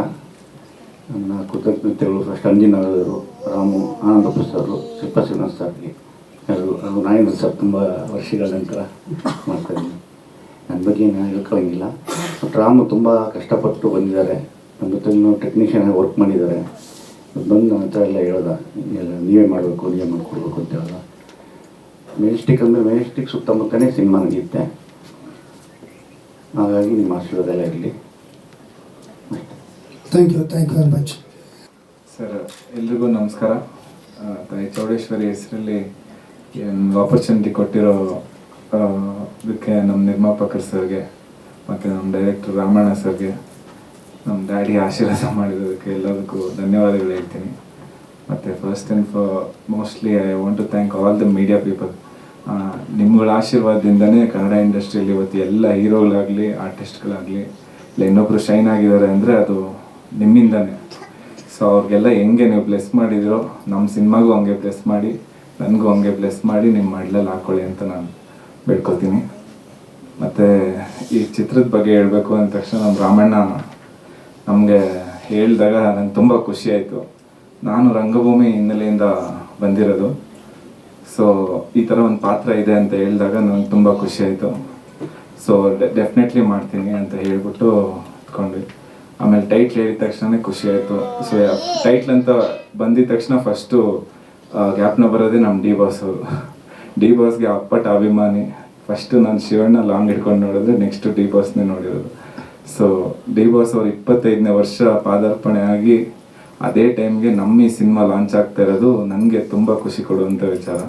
ನನ್ನ ಕೃತಜ್ಞತೆಗಳು ಫಸ್ಟ್ ಅಂಜಿನವರು ರಾಮು ಆನಂದ ಪ್ರಸಾದರು ಶಿಲ್ಪ ಶ್ರೀನಿವಾಸ್ ಸರ್ಗೆ ಎಲ್ಲರೂ ಅದು ನಾಯಕ ಸರ್ ತುಂಬ ವರ್ಷಗಳ ನಂತರ ಮಾಡ್ತಾಯಿದ್ದೀನಿ ನನ್ನ ಬಗ್ಗೆ ನಾನು ಹೇಳ್ಕೊಳ್ಳಂಗಿಲ್ಲ ರಾಮು ತುಂಬ ಕಷ್ಟಪಟ್ಟು ಬಂದಿದ್ದಾರೆ. ನಮ್ಮ ಜೊತೆ ಟೆಕ್ನಿಷಿಯನ್ ಆಗಿ ವರ್ಕ್ ಮಾಡಿದ್ದಾರೆ. ಬಂದು ನನ್ನ ಹತ್ರ ಎಲ್ಲ ಹೇಳ್ದ ಎಲ್ಲ ನೀವೇ ಮಾಡಬೇಕು ನೀವೇ ಮಾಡಿಕೊಡ್ಬೇಕು ಅಂತ ಹೇಳ್ದ. ಮೆಜೆಸ್ಟಿಕ್ ಅಂದರೆ ಮೆಜೆಸ್ಟಿಕ್ ಸುತ್ತಮುತ್ತನೇ ಸಿನಿಮಾ ನಡೆಯುತ್ತೆ ಹಾಗಾಗಿ ನಿಮ್ಮ ಆಶೀರ್ವಾದ ಎಲ್ಲ ಇರಲಿ. Thank you thank you very much sir ಎಲ್ರಿಗೂ ನಮಸ್ಕಾರ. ತಾಯಿ ಚೌಡೇಶ್ವರಿ ಹೆಸರಲ್ಲಿ ಆಪರ್ಚುನಿಟಿ ಕೊಟ್ಟಿರೋ ಇದಕ್ಕೆ ನಮ್ಮ ನಿರ್ಮಾಪಕರು ಸರ್ಗೆ ಮತ್ತು ನಮ್ಮ ಡೈರೆಕ್ಟರ್ ರಾಮಣ್ಣ ಸರ್ಗೆ ನಮ್ಮ ಡ್ಯಾಡಿ ಆಶೀರ್ವಾದ ಮಾಡಿರೋದಕ್ಕೆ ಎಲ್ಲದಕ್ಕೂ ಧನ್ಯವಾದಗಳು ಹೇಳ್ತೀನಿ. ಮತ್ತು first and for mostly I want to thank all the media people ನಿಮ್ಗಳ ಆಶೀರ್ವಾದದಿಂದನೇ ಕನ್ನಡ ಇಂಡಸ್ಟ್ರಿಯಲ್ಲಿ ಇವತ್ತು ಎಲ್ಲ ಹೀರೋಗಳಾಗಲಿ ಆರ್ಟಿಸ್ಟ್ಗಳಾಗಲಿ ಇಲ್ಲ ಇನ್ನೊಬ್ರು ಶೈನ್ ಆಗಿದ್ದಾರೆ ಅಂದರೆ ಅದು ನಿಮ್ಮಿಂದನೇ. ಸೊ ಅವ್ರಿಗೆಲ್ಲ ಹೆಂಗೆ ನೀವು ಬ್ಲೆಸ್ ಮಾಡಿದಿರೋ, ನಮ್ಮ ಸಿನಿಮಾಗೂ ಹಂಗೆ ಬ್ಲೆಸ್ ಮಾಡಿ, ನನಗೂ ಹಂಗೆ ಬ್ಲೆಸ್ ಮಾಡಿ, ನಿಮ್ಮ ಮಡ್ಲಲ್ಲಿ ಹಾಕ್ಕೊಳ್ಳಿ ಅಂತ ನಾನು ಬೇಡ್ಕೊತೀನಿ ಮತ್ತು ಈ ಚಿತ್ರದ ಬಗ್ಗೆ ಹೇಳಬೇಕು ಅಂದ ತಕ್ಷಣ ನಮ್ಮ ರಾಮಣ್ಣ ನಮಗೆ ಹೇಳಿದಾಗ ನಂಗೆ ತುಂಬ ಖುಷಿ ಆಯಿತು. ನಾನು ರಂಗಭೂಮಿ ಹಿನ್ನೆಲೆಯಿಂದ ಬಂದಿರೋದು. ಸೊ ಈ ಥರ ಒಂದು ಪಾತ್ರ ಇದೆ ಅಂತ ಹೇಳಿದಾಗ ನನಗೆ ತುಂಬ ಖುಷಿ ಆಯಿತು. ಸೊ ಡೆಫಿನೆಟ್ಲಿ ಮಾಡ್ತೀನಿ ಅಂತ ಹೇಳ್ಬಿಟ್ಟು ಇಟ್ಕೊಂಡ್ವಿ ಆಮೇಲೆ ಟೈಟ್ಲ್ ಹೇಳಿದ ತಕ್ಷಣ ಖುಷಿ ಆಯಿತು. ಸೊ ಟೈಟ್ಲ್ ಅಂತ ಬಂದಿದ ತಕ್ಷಣ ಫಸ್ಟು ಗ್ಯಾಪ್ನ ಬರೋದೇ ನಮ್ಮ ಡಿ ಬಾಸ್ ಅವರು. ಡಿ ಬಾಸ್ಗೆ ಅಪ್ಪಟ ಅಭಿಮಾನಿ. ಫಸ್ಟು ನಾನು ಶಿವಣ್ಣ ಲಾಂಗ್ ಹಿಡ್ಕೊಂಡು ನೋಡಿದ್ರೆ ನೆಕ್ಸ್ಟ್ ಡಿ ಬಾಸ್ನೇ ನೋಡಿರೋದು. ಸೊ ಡಿ ಬಾಸ್ ಅವ್ರು ಇಪ್ಪತ್ತೈದನೇ ವರ್ಷ ಪಾದಾರ್ಪಣೆ ಆಗಿ ಅದೇ ಟೈಮ್ಗೆ ನಮ್ಮ ಈ ಸಿನಿಮಾ ಲಾಂಚ್ ಆಗ್ತಾ ಇರೋದು ನನಗೆ ತುಂಬ ಖುಷಿ ಕೊಡುವಂಥ ವಿಚಾರ.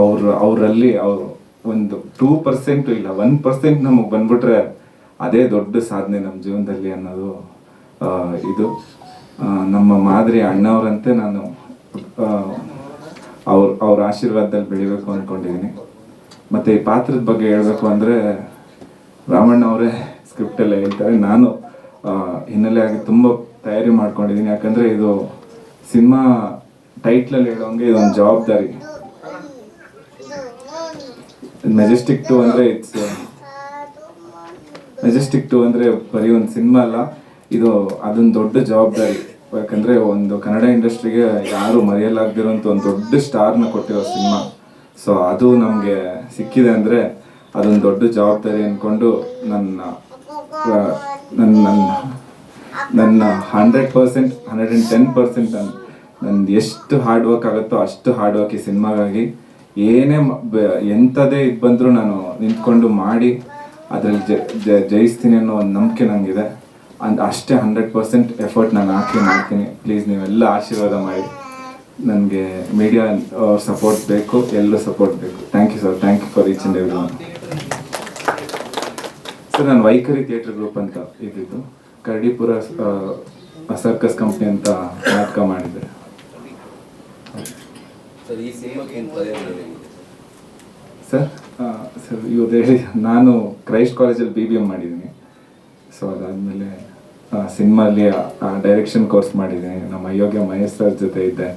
ಅವ್ರ, ಅವರಲ್ಲಿ ಅವರು ಒಂದು ಟೂ ಪರ್ಸೆಂಟು ಇಲ್ಲ ಒನ್ ಪರ್ಸೆಂಟ್ ನಮಗೆ ಬಂದ್ಬಿಟ್ರೆ ಅದೇ ದೊಡ್ಡ ಸಾಧನೆ ನಮ್ಮ ಜೀವನದಲ್ಲಿ ಅನ್ನೋದು ಇದು. ನಮ್ಮ ಮಾದರಿ ಅಣ್ಣವರಂತೆ ನಾನು ಅವ್ರ ಅವ್ರ ಆಶೀರ್ವಾದದಲ್ಲಿ ಬೆಳಿಬೇಕು ಅಂದ್ಕೊಂಡಿದ್ದೀನಿ ಮತ್ತು ಈ ಪಾತ್ರದ ಬಗ್ಗೆ ಹೇಳಬೇಕು ಅಂದರೆ, ರಾಮಣ್ಣ ಅವರೇ ಸ್ಕ್ರಿಪ್ಟ್ ಎಲ್ಲ ಹೇಳ್ತಾರೆ. ನಾನು ಹಿನ್ನೆಲೆಯಾಗಿ ತುಂಬ ತಯಾರಿ ಮಾಡ್ಕೊಂಡಿದ್ದೀನಿ ಯಾಕಂದರೆ ಇದು ಸಿನಿಮಾ ಟೈಟ್ಲಲ್ಲಿ ಹೇಳೋಂಗೆ ಇದೊಂದು ಜವಾಬ್ದಾರಿ. ಮೆಜೆಸ್ಟಿಕ್ ಟು ಅಂದರೆ ಇಟ್ಸ್ ಮೆಜೆಸ್ಟಿಕ್ ಟು ಅಂದರೆ ಬರೀ ಒಂದು ಸಿನಿಮಾ ಅಲ್ಲ. ಇದು ಅದೊಂದು ದೊಡ್ಡ ಜವಾಬ್ದಾರಿ. ಯಾಕಂದರೆ ಒಂದು ಕನ್ನಡ ಇಂಡಸ್ಟ್ರಿಗೆ ಯಾರು ಮರೆಯಲಾಗದಿರುವಂತ ಒಂದು ದೊಡ್ಡ ಸ್ಟಾರ್ನ ಕೊಟ್ಟಿರೋ ಸಿನಿಮಾ. ಸೊ ಅದು ನಮಗೆ ಸಿಕ್ಕಿದೆ ಅಂದರೆ ಅದೊಂದು ದೊಡ್ಡ ಜವಾಬ್ದಾರಿ ಅಂದ್ಕೊಂಡು ನನ್ನ ನನ್ನ ನನ್ನ ನನ್ನ hundred percent hundred and ten percent ನನ್ನ ನಂದು ಎಷ್ಟು ಹಾರ್ಡ್ ವರ್ಕ್ ಆಗುತ್ತೋ ಅಷ್ಟು ಹಾರ್ಡ್ ವರ್ಕ್ ಈ ಸಿನಿಮಾಗಾಗಿ. ಏನೇ ಎಂಥದೇ ಇದು ಬಂದರೂ ನಾನು ನಿಂತ್ಕೊಂಡು ಮಾಡಿ ಅದರಲ್ಲಿ ಜಯಿಸ್ತೀನಿ ಅನ್ನೋ ಒಂದು ನಂಬಿಕೆ ನನಗಿದೆ ಅಂದ್ ಅಷ್ಟೇ ಹಂಡ್ರೆಡ್ ಪರ್ಸೆಂಟ್ ಎಫರ್ಟ್ ನಾನು ಹಾಕಿ ಮಾಡ್ತೀನಿ. ಪ್ಲೀಸ್ ನೀವೆಲ್ಲ ಆಶೀರ್ವಾದ ಮಾಡಿ. ನನಗೆ ಮೀಡಿಯಾ ಅವ್ರ ಸಪೋರ್ಟ್ ಬೇಕು ಎಲ್ಲರೂ ಸಪೋರ್ಟ್ ಬೇಕು. Thank you sir thank you for each and every one sir ನಾನು ವೈಖರಿ ಥಿಯೇಟರ್ ಗ್ರೂಪ್ ಅಂತ ಇದ್ದಿದ್ದು. ಕರಡಿಪುರ ಸರ್ಕಸ್ ಕಂಪ್ನಿ ಅಂತ ನಾಟಕ ಮಾಡಿದ್ದೆ. ಸರ್ ಸರ್ ಇವತ್ತು ಸರ್ ಇವ್ರು ಹೇಳಿ ನಾನು ಕ್ರೈಸ್ಟ್ ಕಾಲೇಜಲ್ಲಿ ಬಿ ಬಿ ಎಂ ಮಾಡಿದ್ದೀನಿ. ಸೊ ಅದಾದಮೇಲೆ ಸಿನಿಮಾಲಿ ಡೈರೆಕ್ಷನ್ ಕೋರ್ಸ್ ಮಾಡಿದೆ. ನಮ್ಮ ಅಯೋಗ್ಯ ಮಹೇಶ್ ಸರ್ ಜೊತೆ ಇದ್ದೆ.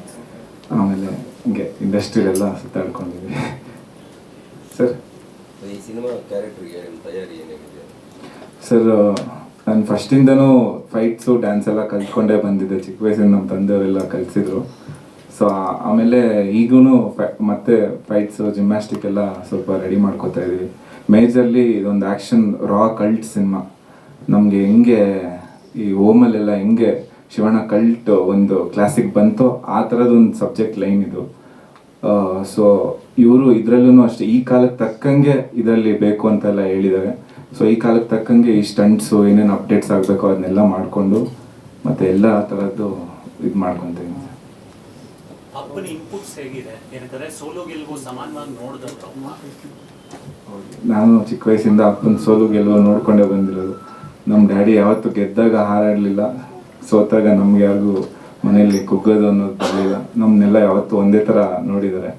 ಆಮೇಲೆ ಹಿಂಗೆ ಇಂಡಸ್ಟ್ರಿಲೆಲ್ಲ ಸುತ್ತಾಡ್ಕೊಂಡಿದ್ದೀನಿ ಸರ್ ಈ ಸಿನಿಮಾ ಕ್ಯಾರೆಕ್ಟರ್ಗೆ ನಿಮ್ಮ ತಯಾರಿ ಏನಾಗಿದೆ ಸರ್ ನಾನು ಫಸ್ಟಿಂದನೂ ಫೈಟ್ಸು ಡ್ಯಾನ್ಸ್ ಎಲ್ಲ ಕಲ್ತ್ಕೊಂಡೇ ಬಂದಿದ್ದೆ. ಚಿಕ್ಕ ವಯಸ್ಸಿನ ನಮ್ಮ ತಂದೆಯವರೆಲ್ಲ ಕಲಿಸಿದ್ರು. ಸೊ ಆಮೇಲೆ ಈಗೂ ಮತ್ತೆ ಫೈಟ್ಸು ಜಿಮ್ನಾಸ್ಟಿಕ್ ಎಲ್ಲ ಸ್ವಲ್ಪ ರೆಡಿ ಮಾಡ್ಕೋತಾ ಇದ್ದೀವಿ ಮೇಜರ್ಲಿ ಇದೊಂದು ಆ್ಯಕ್ಷನ್ ರಾ ಕಲ್ಟ್ ಸಿನಿಮಾ. ನಮಗೆ ಹೆಂಗೆ ಈ ಓಮಲ್ಲೆಲ್ಲ ಹೆಂಗೆ ಶಿವಣ್ಣ ಕಲ್ಟ್ ಒಂದು ಕ್ಲಾಸಿಕ್ ಬಂತು ಆ ಥರದ ಒಂದು ಸಬ್ಜೆಕ್ಟ್ ಲೈನ್ ಇದು. ಸೊ ಇವರು ಇದರಲ್ಲೂ ಅಷ್ಟೇ ಈ ಕಾಲಕ್ಕೆ ತಕ್ಕಂಗೆ ಇದರಲ್ಲಿ ಬೇಕು ಅಂತೆಲ್ಲ ಹೇಳಿದ್ದಾರೆ ಸೊ ಈ ಕಾಲಕ್ಕೆ ತಕ್ಕಂಗೆ ಈ ಸ್ಟಂಟ್ಸು ಏನೇನು ಅಪ್ಡೇಟ್ಸ್ ಆಗಬೇಕು ಅದನ್ನೆಲ್ಲ ಮಾಡಿಕೊಂಡು ಮತ್ತು ಎಲ್ಲ ಥರದ್ದು ಇದು ಮಾಡ್ಕೊತೀನಿ ಅಪ್ಪನ ಇನ್ಪುಟ್ಸ್ ಹೇಗಿದೆ? ಏನಂತಾರೆ ಸೋಲೋ ಗೆಲ್ಗೂ ಸಮಾನವಾಗಿ ನೋಡಿದ್ರು ನಾನು ಚಿಕ್ಕ ವಯಸ್ಸಿಂದ ಅಪ್ಪನ ಸೋಲು ಗೆಲುವು ನೋಡ್ಕೊಂಡೇ ಬಂದಿರೋದು. ನಮ್ಮ ಡ್ಯಾಡಿ ಯಾವತ್ತೂ ಗೆದ್ದಾಗ ಹಾರಾಡಲಿಲ್ಲ. ಸೋತಾಗ ನಮ್ಗೆ ಯಾರಿಗೂ ಮನೆಯಲ್ಲಿ ಕುಗ್ಗೋದು ಅನ್ನೋದು ಬರಲಿಲ್ಲ. ನಮ್ಮನ್ನೆಲ್ಲ ಯಾವತ್ತೂ ಒಂದೇ ಥರ ನೋಡಿದ್ದಾರೆ.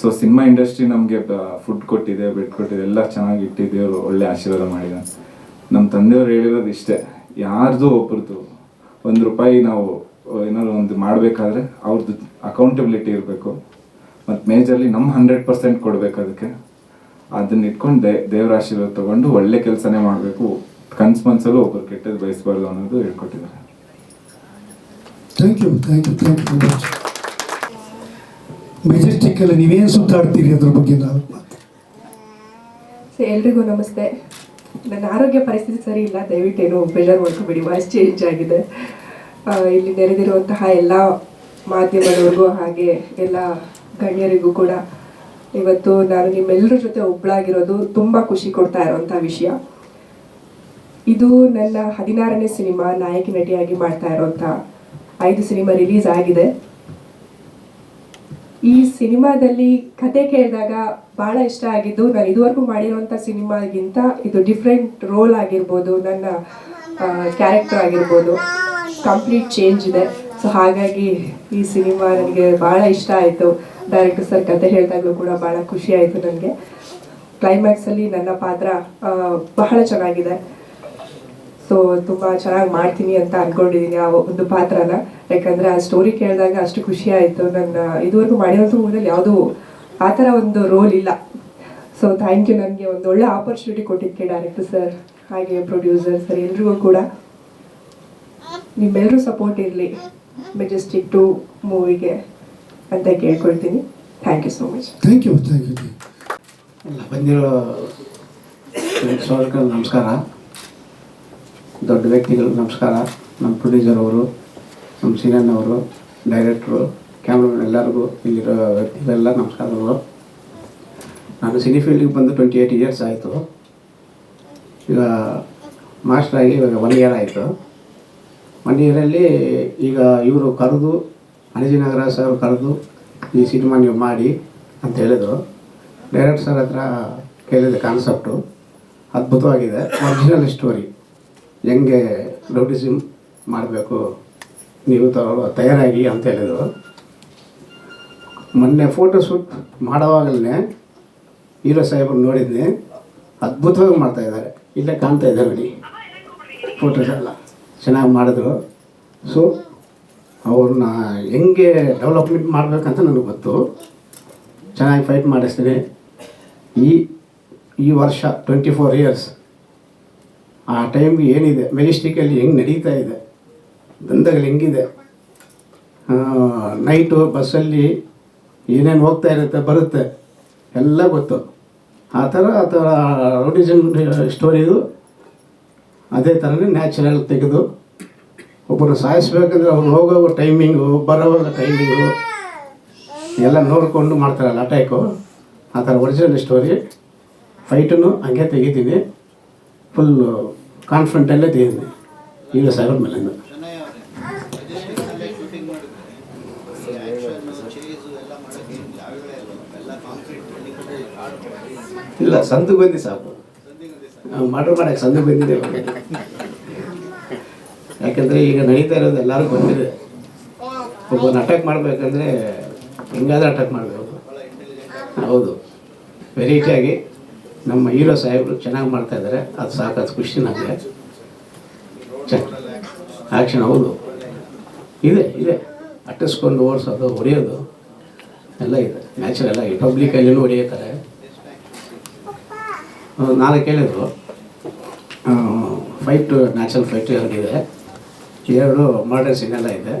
ಸೊ ಸಿನಿಮಾ ಇಂಡಸ್ಟ್ರಿ ನಮಗೆ ಫುಡ್ ಕೊಟ್ಟಿದೆ ಬೆಡ್ ಕೊಟ್ಟಿದೆ, ಎಲ್ಲ ಚೆನ್ನಾಗಿ ಇಟ್ಟಿದ್ದೇವರು, ಒಳ್ಳೆ ಆಶೀರ್ವಾದ ಮಾಡಿದ. ನಮ್ಮ ತಂದೆಯವರು ಹೇಳಿರೋದು ಇಷ್ಟೇ. ಯಾರ್ದು ಒಬ್ರದ್ದು ಒಂದು ರೂಪಾಯಿ ನಾವು ಏನಾದ್ರು ಒಂದು ಮಾಡಬೇಕಾದ್ರೆ ಅವ್ರದ್ದು ಅಕೌಂಟಬಿಲಿಟಿ ಇರಬೇಕು. ಮತ್ತು ಮೇಜರ್ಲಿ ನಮ್ಮ ಹಂಡ್ರೆಡ್ ಪರ್ಸೆಂಟ್ ಕೊಡಬೇಕು ಅದಕ್ಕೆ. ಅದನ್ನ ಇಟ್ಕೊಂಡು ದೇವರ ಆಶೀರ್ವಾದ ತಗೊಂಡು ಒಳ್ಳೆ ಕೆಲಸನೇ ಮಾಡಬೇಕು. ಕನ್ಸ್ ಮನ್ಸಲ್ಲೂ ಒಬ್ಬರು ಕೆಟ್ಟದ್ದು ಬಯಸಬಾರ್ದು ಅನ್ನೋದು ಹೇಳ್ಕೊಟ್ಟಿದ್ದಾರೆ. Thank you thank you thank you much ಮೆಜೆಸ್ಟಿಕ್ಕಲ್ಲಿ ನೀವೇನು ಸುತ್ತಾಡ್ತೀರಿ ಅದ್ರ ಬಗ್ಗೆ ನಾವು? ಸೊ ಎಲ್ರಿಗೂ ನಮಸ್ತೆ. ನನ್ನ ಆರೋಗ್ಯ ಪರಿಸ್ಥಿತಿ ಸರಿ ಇಲ್ಲ ದಯವಿಟ್ಟು ಏನು ಬೇಜಾರು ಮಾಡ್ಕೊಬೇಡಿ ವಾಯ್ಸ್ ಚೇಂಜ್ ಆಗಿದೆ. ಇಲ್ಲಿ ನೆರೆದಿರುವಂತಹ ಎಲ್ಲ ಮಾಧ್ಯಮದವ್ರಿಗೂ ಹಾಗೆ ಎಲ್ಲ ಗಣ್ಯರಿಗೂ ಕೂಡ ಇವತ್ತು ನಾನು ನಿಮ್ಮೆಲ್ಲರ ಜೊತೆ ಒಬ್ಬಳಾಗಿರೋದು ತುಂಬ ಖುಷಿ ಕೊಡ್ತಾ ಇರೋವಂಥ ವಿಷಯ. ಇದು ನನ್ನ ಹದಿನಾರನೇ ಸಿನಿಮಾ ನಾಯಕಿ ನಟಿಯಾಗಿ ಮಾಡ್ತಾ ಇರೋಂಥ ಐದು ಸಿನಿಮಾ ರಿಲೀಸ್ ಆಗಿದೆ. ಈ ಸಿನಿಮಾದಲ್ಲಿ ಕತೆ ಕೇಳಿದಾಗ ಬಹಳ ಇಷ್ಟ ಆಗಿದ್ದು, ನಾನು ಇದುವರೆಗೂ ಮಾಡಿರುವಂಥ ಸಿನಿಮಾಗಿಂತ ಇದು ಡಿಫ್ರೆಂಟ್ ರೋಲ್ ಆಗಿರ್ಬೋದು, ನನ್ನ ಕ್ಯಾರೆಕ್ಟರ್ ಆಗಿರ್ಬೋದು. ಕಂಪ್ಲೀಟ್ ಚೇಂಜ್ ಇದೆ. ಸೊ ಹಾಗಾಗಿ ಈ ಸಿನಿಮಾ ನನಗೆ ಭಾಳ ಇಷ್ಟ ಆಯಿತು. ಡೈರೆಕ್ಟರ್ ಸರ್ ಕತೆ ಹೇಳಿದಾಗಲೂ ಕೂಡ ಭಾಳ ಖುಷಿ ಆಯಿತು ನನಗೆ. ಕ್ಲೈಮ್ಯಾಕ್ಸಲ್ಲಿ ನನ್ನ ಪಾತ್ರ ಬಹಳ ಚೆನ್ನಾಗಿದೆ. ಸೊ ತುಂಬ ಚೆನ್ನಾಗಿ ಮಾಡ್ತೀನಿ ಅಂತ ಅನ್ಕೊಂಡಿದ್ದೀನಿ ಆ ಒಂದು ಪಾತ್ರನ. ಯಾಕಂದರೆ ಆ ಸ್ಟೋರಿ ಕೇಳಿದಾಗ ಅಷ್ಟು ಖುಷಿ ಆಯಿತು. ನನ್ನ ಇದುವರೆಗೂ ಮಾಡಿರೋದು ಮೂವಿನಲ್ಲಿ ಯಾವುದೂ ಆ ಥರ ಒಂದು ರೋಲ್ ಇಲ್ಲ. ಸೊ ಥ್ಯಾಂಕ್ ಯು ನನಗೆ ಒಂದು ಒಳ್ಳೆ ಆಪರ್ಚುನಿಟಿ ಕೊಟ್ಟಿದ್ದಕ್ಕೆ ಡೈರೆಕ್ಟರ್ ಸರ್ ಹಾಗೆ ಪ್ರೊಡ್ಯೂಸರ್ ಸರ್ ಎಲ್ರಿಗೂ ಕೂಡ. ನಿಮ್ಮೆಲ್ಲರೂ ಸಪೋರ್ಟ್ ಇರಲಿ. ಮೆಜೆಸ್ಟಿಕ್ ಟು ಮೂವಿಗೆ ಅಂತ ಕೇಳ್ಕೊಳ್ತೀನಿ. Thank you so much thank you thank you ಎಲ್ಲ ಬಂದಿರೋ ನಮಸ್ಕಾರ. ದೊಡ್ಡ ವ್ಯಕ್ತಿಗಳು, ನಮಸ್ಕಾರ. ನಮ್ಮ ಪ್ರೊಡ್ಯೂಸರ್ ಅವರು, ನಮ್ಮ ಅವರು ಡೈರೆಕ್ಟ್ರು ಕ್ಯಾಮ್ರಾಮನ್ ಎಲ್ಲರಿಗೂ ಇಲ್ಲಿರೋ ವ್ಯಕ್ತಿಗಳೆಲ್ಲ ನಮಸ್ಕಾರಗಳು ನಾನು ಸಿನಿ ಫೀಲ್ಡಿಗೆ ಬಂದು ಟ್ವೆಂಟಿ ಏಯ್ಟ್ ಇಯರ್ಸ್ ಆಯಿತು. ಈಗ ಮಾಸ್ಟರ್ ಆಗಿ ಇವಾಗ ಒನ್ ಇಯರ್ ಆಯಿತು. ಒನ್ ಇಯರಲ್ಲಿ ಈಗ ಇವರು ಕರೆದು ಅಣಜಿನಗರ ಸರ್ ಕರೆದು ಈ ಸಿನಿಮಾ ನೀವು ಮಾಡಿ ಅಂತ ಹೇಳಿದರು. ಡೈರೆಕ್ಟ್ ಸರ್ ಹತ್ರ ಕೇಳಿದ ಕಾನ್ಸೆಪ್ಟು ಅದ್ಭುತವಾಗಿದೆ ಒರಿಜಿನಲ್ ಸ್ಟೋರಿ ಹೆಂಗೆ ರೌಡಿಸಮ್ ಮಾಡಬೇಕು, ನೀವು ತಗೊಳ್ಳೋ ತಯಾರಾಗಿ ಅಂತ ಹೇಳಿದರು. ಮೊನ್ನೆ ಫೋಟೋ ಶೂಟ್ ಮಾಡೋವಾಗಲೇ ಹೀರೋ ಸಾಹೇಬ್ರು ನೋಡಿದ್ದೆ ಅದ್ಭುತವಾಗಿ ಮಾಡ್ತಾಯಿದ್ದಾರೆ ಇಲ್ಲೇ ಕಾಣ್ತಾ ಇದೆ ನೋಡಿ. ಫೋಟೋಸ್ ಚೆನ್ನಾಗಿ ಮಾಡಿದ್ರು. ಸೊ ಅವ್ರನ್ನ ಹೆಂಗೆ ಡೆವಲಪ್ಮೆಂಟ್ ಮಾಡಬೇಕಂತ ನನಗೆ ಗೊತ್ತು. ಚೆನ್ನಾಗಿ ಫೈಟ್ ಮಾಡಿಸ್ತೀನಿ. ಈ ಈ ವರ್ಷ ಟ್ವೆಂಟಿ ಫೋರ್ ಇಯರ್ಸ್ ಆ ಟೈಮ್ಗೆ ಏನಿದೆ? ಮೆಜೆಸ್ಟಿಕಲ್ಲಿ ಹೆಂಗೆ ನಡೀತಾ ಇದೆ? ದಂಧಗಳು ಹೆಂಗಿದೆ? ನೈಟು ಬಸ್ಸಲ್ಲಿ ಏನೇನು ಹೋಗ್ತಾ ಇರುತ್ತೆ, ಬರುತ್ತೆ, ಎಲ್ಲ ಗೊತ್ತು. ಆ ಥರ ಆ ಥರ ರೌಡಿಸಮ್ ಸ್ಟೋರಿದು ಅದೇ ಥರನೇ ನ್ಯಾಚುರಲ್ ತೆಗೆದು ಒಬ್ಬರು ಸಾಯಿಸ್ಬೇಕಂದ್ರೆ ಅವ್ರು ಹೋಗೋ ಟೈಮಿಂಗು ಬರೋವಾಗ ಟೈಮಿಂಗು ಎಲ್ಲ ನೋಡಿಕೊಂಡು ಮಾಡ್ತಾರಲ್ಲ ಅಟ್ಯಾಕು ಆ ಥರ ಒರಿಜಿನಲ್ ಸ್ಟೋರಿ ಫೈಟನ್ನು ಹಂಗೆ ತೆಗಿತೀನಿ. ಫುಲ್ಲು ಕಾನ್ಫಿಡೆಂಟಲ್ಲೇ ತೆಗೆದಿದೆ ಈಗ ಸಾವಿರ ಮೇಲೆ ಇಲ್ಲ ಸಂದು ಬಂದಿ ಸಾಕು. ಮಾಡ್ರು ಮಾಡಕ್ಕೆ ಸಂದು ಬಂದಿದೆ ಯಾಕಂದ್ರೆ ಈಗ ನಡೀತಾ ಇರೋದು ಎಲ್ಲರೂ ಬಂದಿದೆ. ಒಬ್ಬನ ಅಟ್ಯಾಕ್ ಮಾಡಬೇಕಂದ್ರೆ ಹೆಂಗಾದ್ರೆ ಅಟ್ಯಾಕ್ ಮಾಡಬೇಕು. ಹೌದು. ವೆರೈಟಿಯಾಗಿ ನಮ್ಮ ಹೀರೋ ಸಾಹೇಬರು ಚೆನ್ನಾಗಿ ಮಾಡ್ತಾ ಇದ್ದಾರೆ ಅದು ಸಾಕು ಖುಷಿ ನನಗೆ ಆ್ಯಕ್ಷನ್ ಹೌದು. ಇದೆ ಇದೆ. ಅಟ್ಟಿಸ್ಕೊಂಡು ಓಡಿಸೋದು, ಹೊಡೆಯೋದು, ಎಲ್ಲ ಇದೆ. ನ್ಯಾಚುರಲ್ ಆಗಿ ಪಬ್ಲಿಕಲ್ಲಿನೂ ಹೊಡೆಯುತ್ತಾರೆ. ನಾಲ್ಕು ಹೇಳಿದ್ರು ಫೈಟು ನ್ಯಾಚುರಲ್ ಫೈಟ್ ಎರಡಿದೆ ಎರಡು ಮರ್ಡರ್ ಎಲ್ಲ ಇದೆ.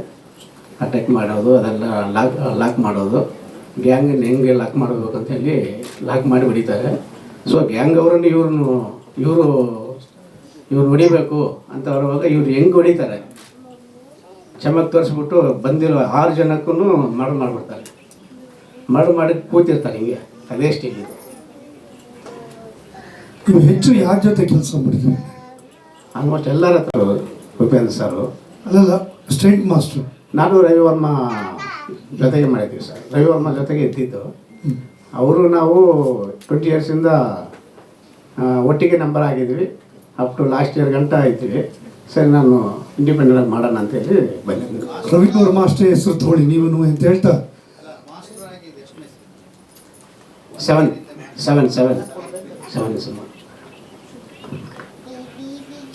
ಅಟ್ಯಾಕ್ ಮಾಡೋದು, ಅದೆಲ್ಲ ಲಾಕ್ ಲಾಕ್ ಮಾಡೋದು. ಗ್ಯಾಂಗನ್ನು ಹೆಂಗೆ ಲಾಕ್ ಮಾಡಬೇಕು ಅಂತ ಹೇಳಿ ಲಾಕ್ ಮಾಡಿ ಹೊಡಿತಾರೆ. ಸೊ ಗ್ಯಾಂಗ್ ಅವರನ್ನು ಇವ್ರನ್ನು ಇವರು ಇವ್ರು ಹೊಡಿಬೇಕು ಅಂತ ಬರುವಾಗ ಇವ್ರು ಹೆಂಗೆ ಹೊಡಿತಾರೆ? ಚಮಕ್ ತೋರಿಸ್ಬಿಟ್ಟು ಬಂದಿರೋ ಆರು ಜನಕ್ಕೂ ಮರ್ಡರ್ ಮಾಡಿಬಿಡ್ತಾರೆ. ಮರ್ಡರ್ ಮಾಡಿ ಕೂತಿರ್ತಾರೆ ಹಿಂಗೆ ಅದೇ ಸ್ಟೇಜ್ ನೀವು ಹೆಚ್ಚು ಯಾರ ಜೊತೆ ಕೆಲಸ ಮಾಡಿದ್ರು? ಆಲ್ಮೋಸ್ಟ್ ಎಲ್ಲರ ಹತ್ರ ಉಪೇಂದ್ರ ಸರ್ ಅಲ್ಲಲ್ಲ ಸ್ಟೇಟ್ ಮಾಸ್ಟರ್. ನಾನು ರವಿವರ್ಮ ಜೊತೆಗೆ ಮಾಡಿದ್ವಿ ಸರ್ ರವಿವರ್ಮ ಜೊತೆಗೆ ಇದ್ದಿದ್ದು. ಅವರು ನಾವು ಟ್ವೆಂಟಿ ಇಯರ್ಸಿಂದ ಒಟ್ಟಿಗೆ ನಂಬರ್ ಆಗಿದ್ವಿ. ಅಪ್ ಟು ಲಾಸ್ಟ್ ಇಯರ್ ಗಂಟ ಇದ್ವಿ. ಸರಿ ನಾನು ಇಂಡಿಪೆಂಡೆಂಟ್ ಆಗಿ ಮಾಡೋಣ ಅಂತ ಹೇಳಿ ರವಿ ರವಿಕುಮಾರ್ ಮಾಸ್ಟರ್ ಹೆಸರು ತಗೊಳ್ಳಿ ನೀವು ಅಂತ ಹೇಳ್ತಾ? Seven seven seven seven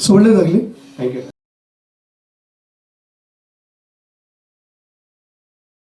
so ಒಳ್ಳೇದಾಗಲಿ. Thank you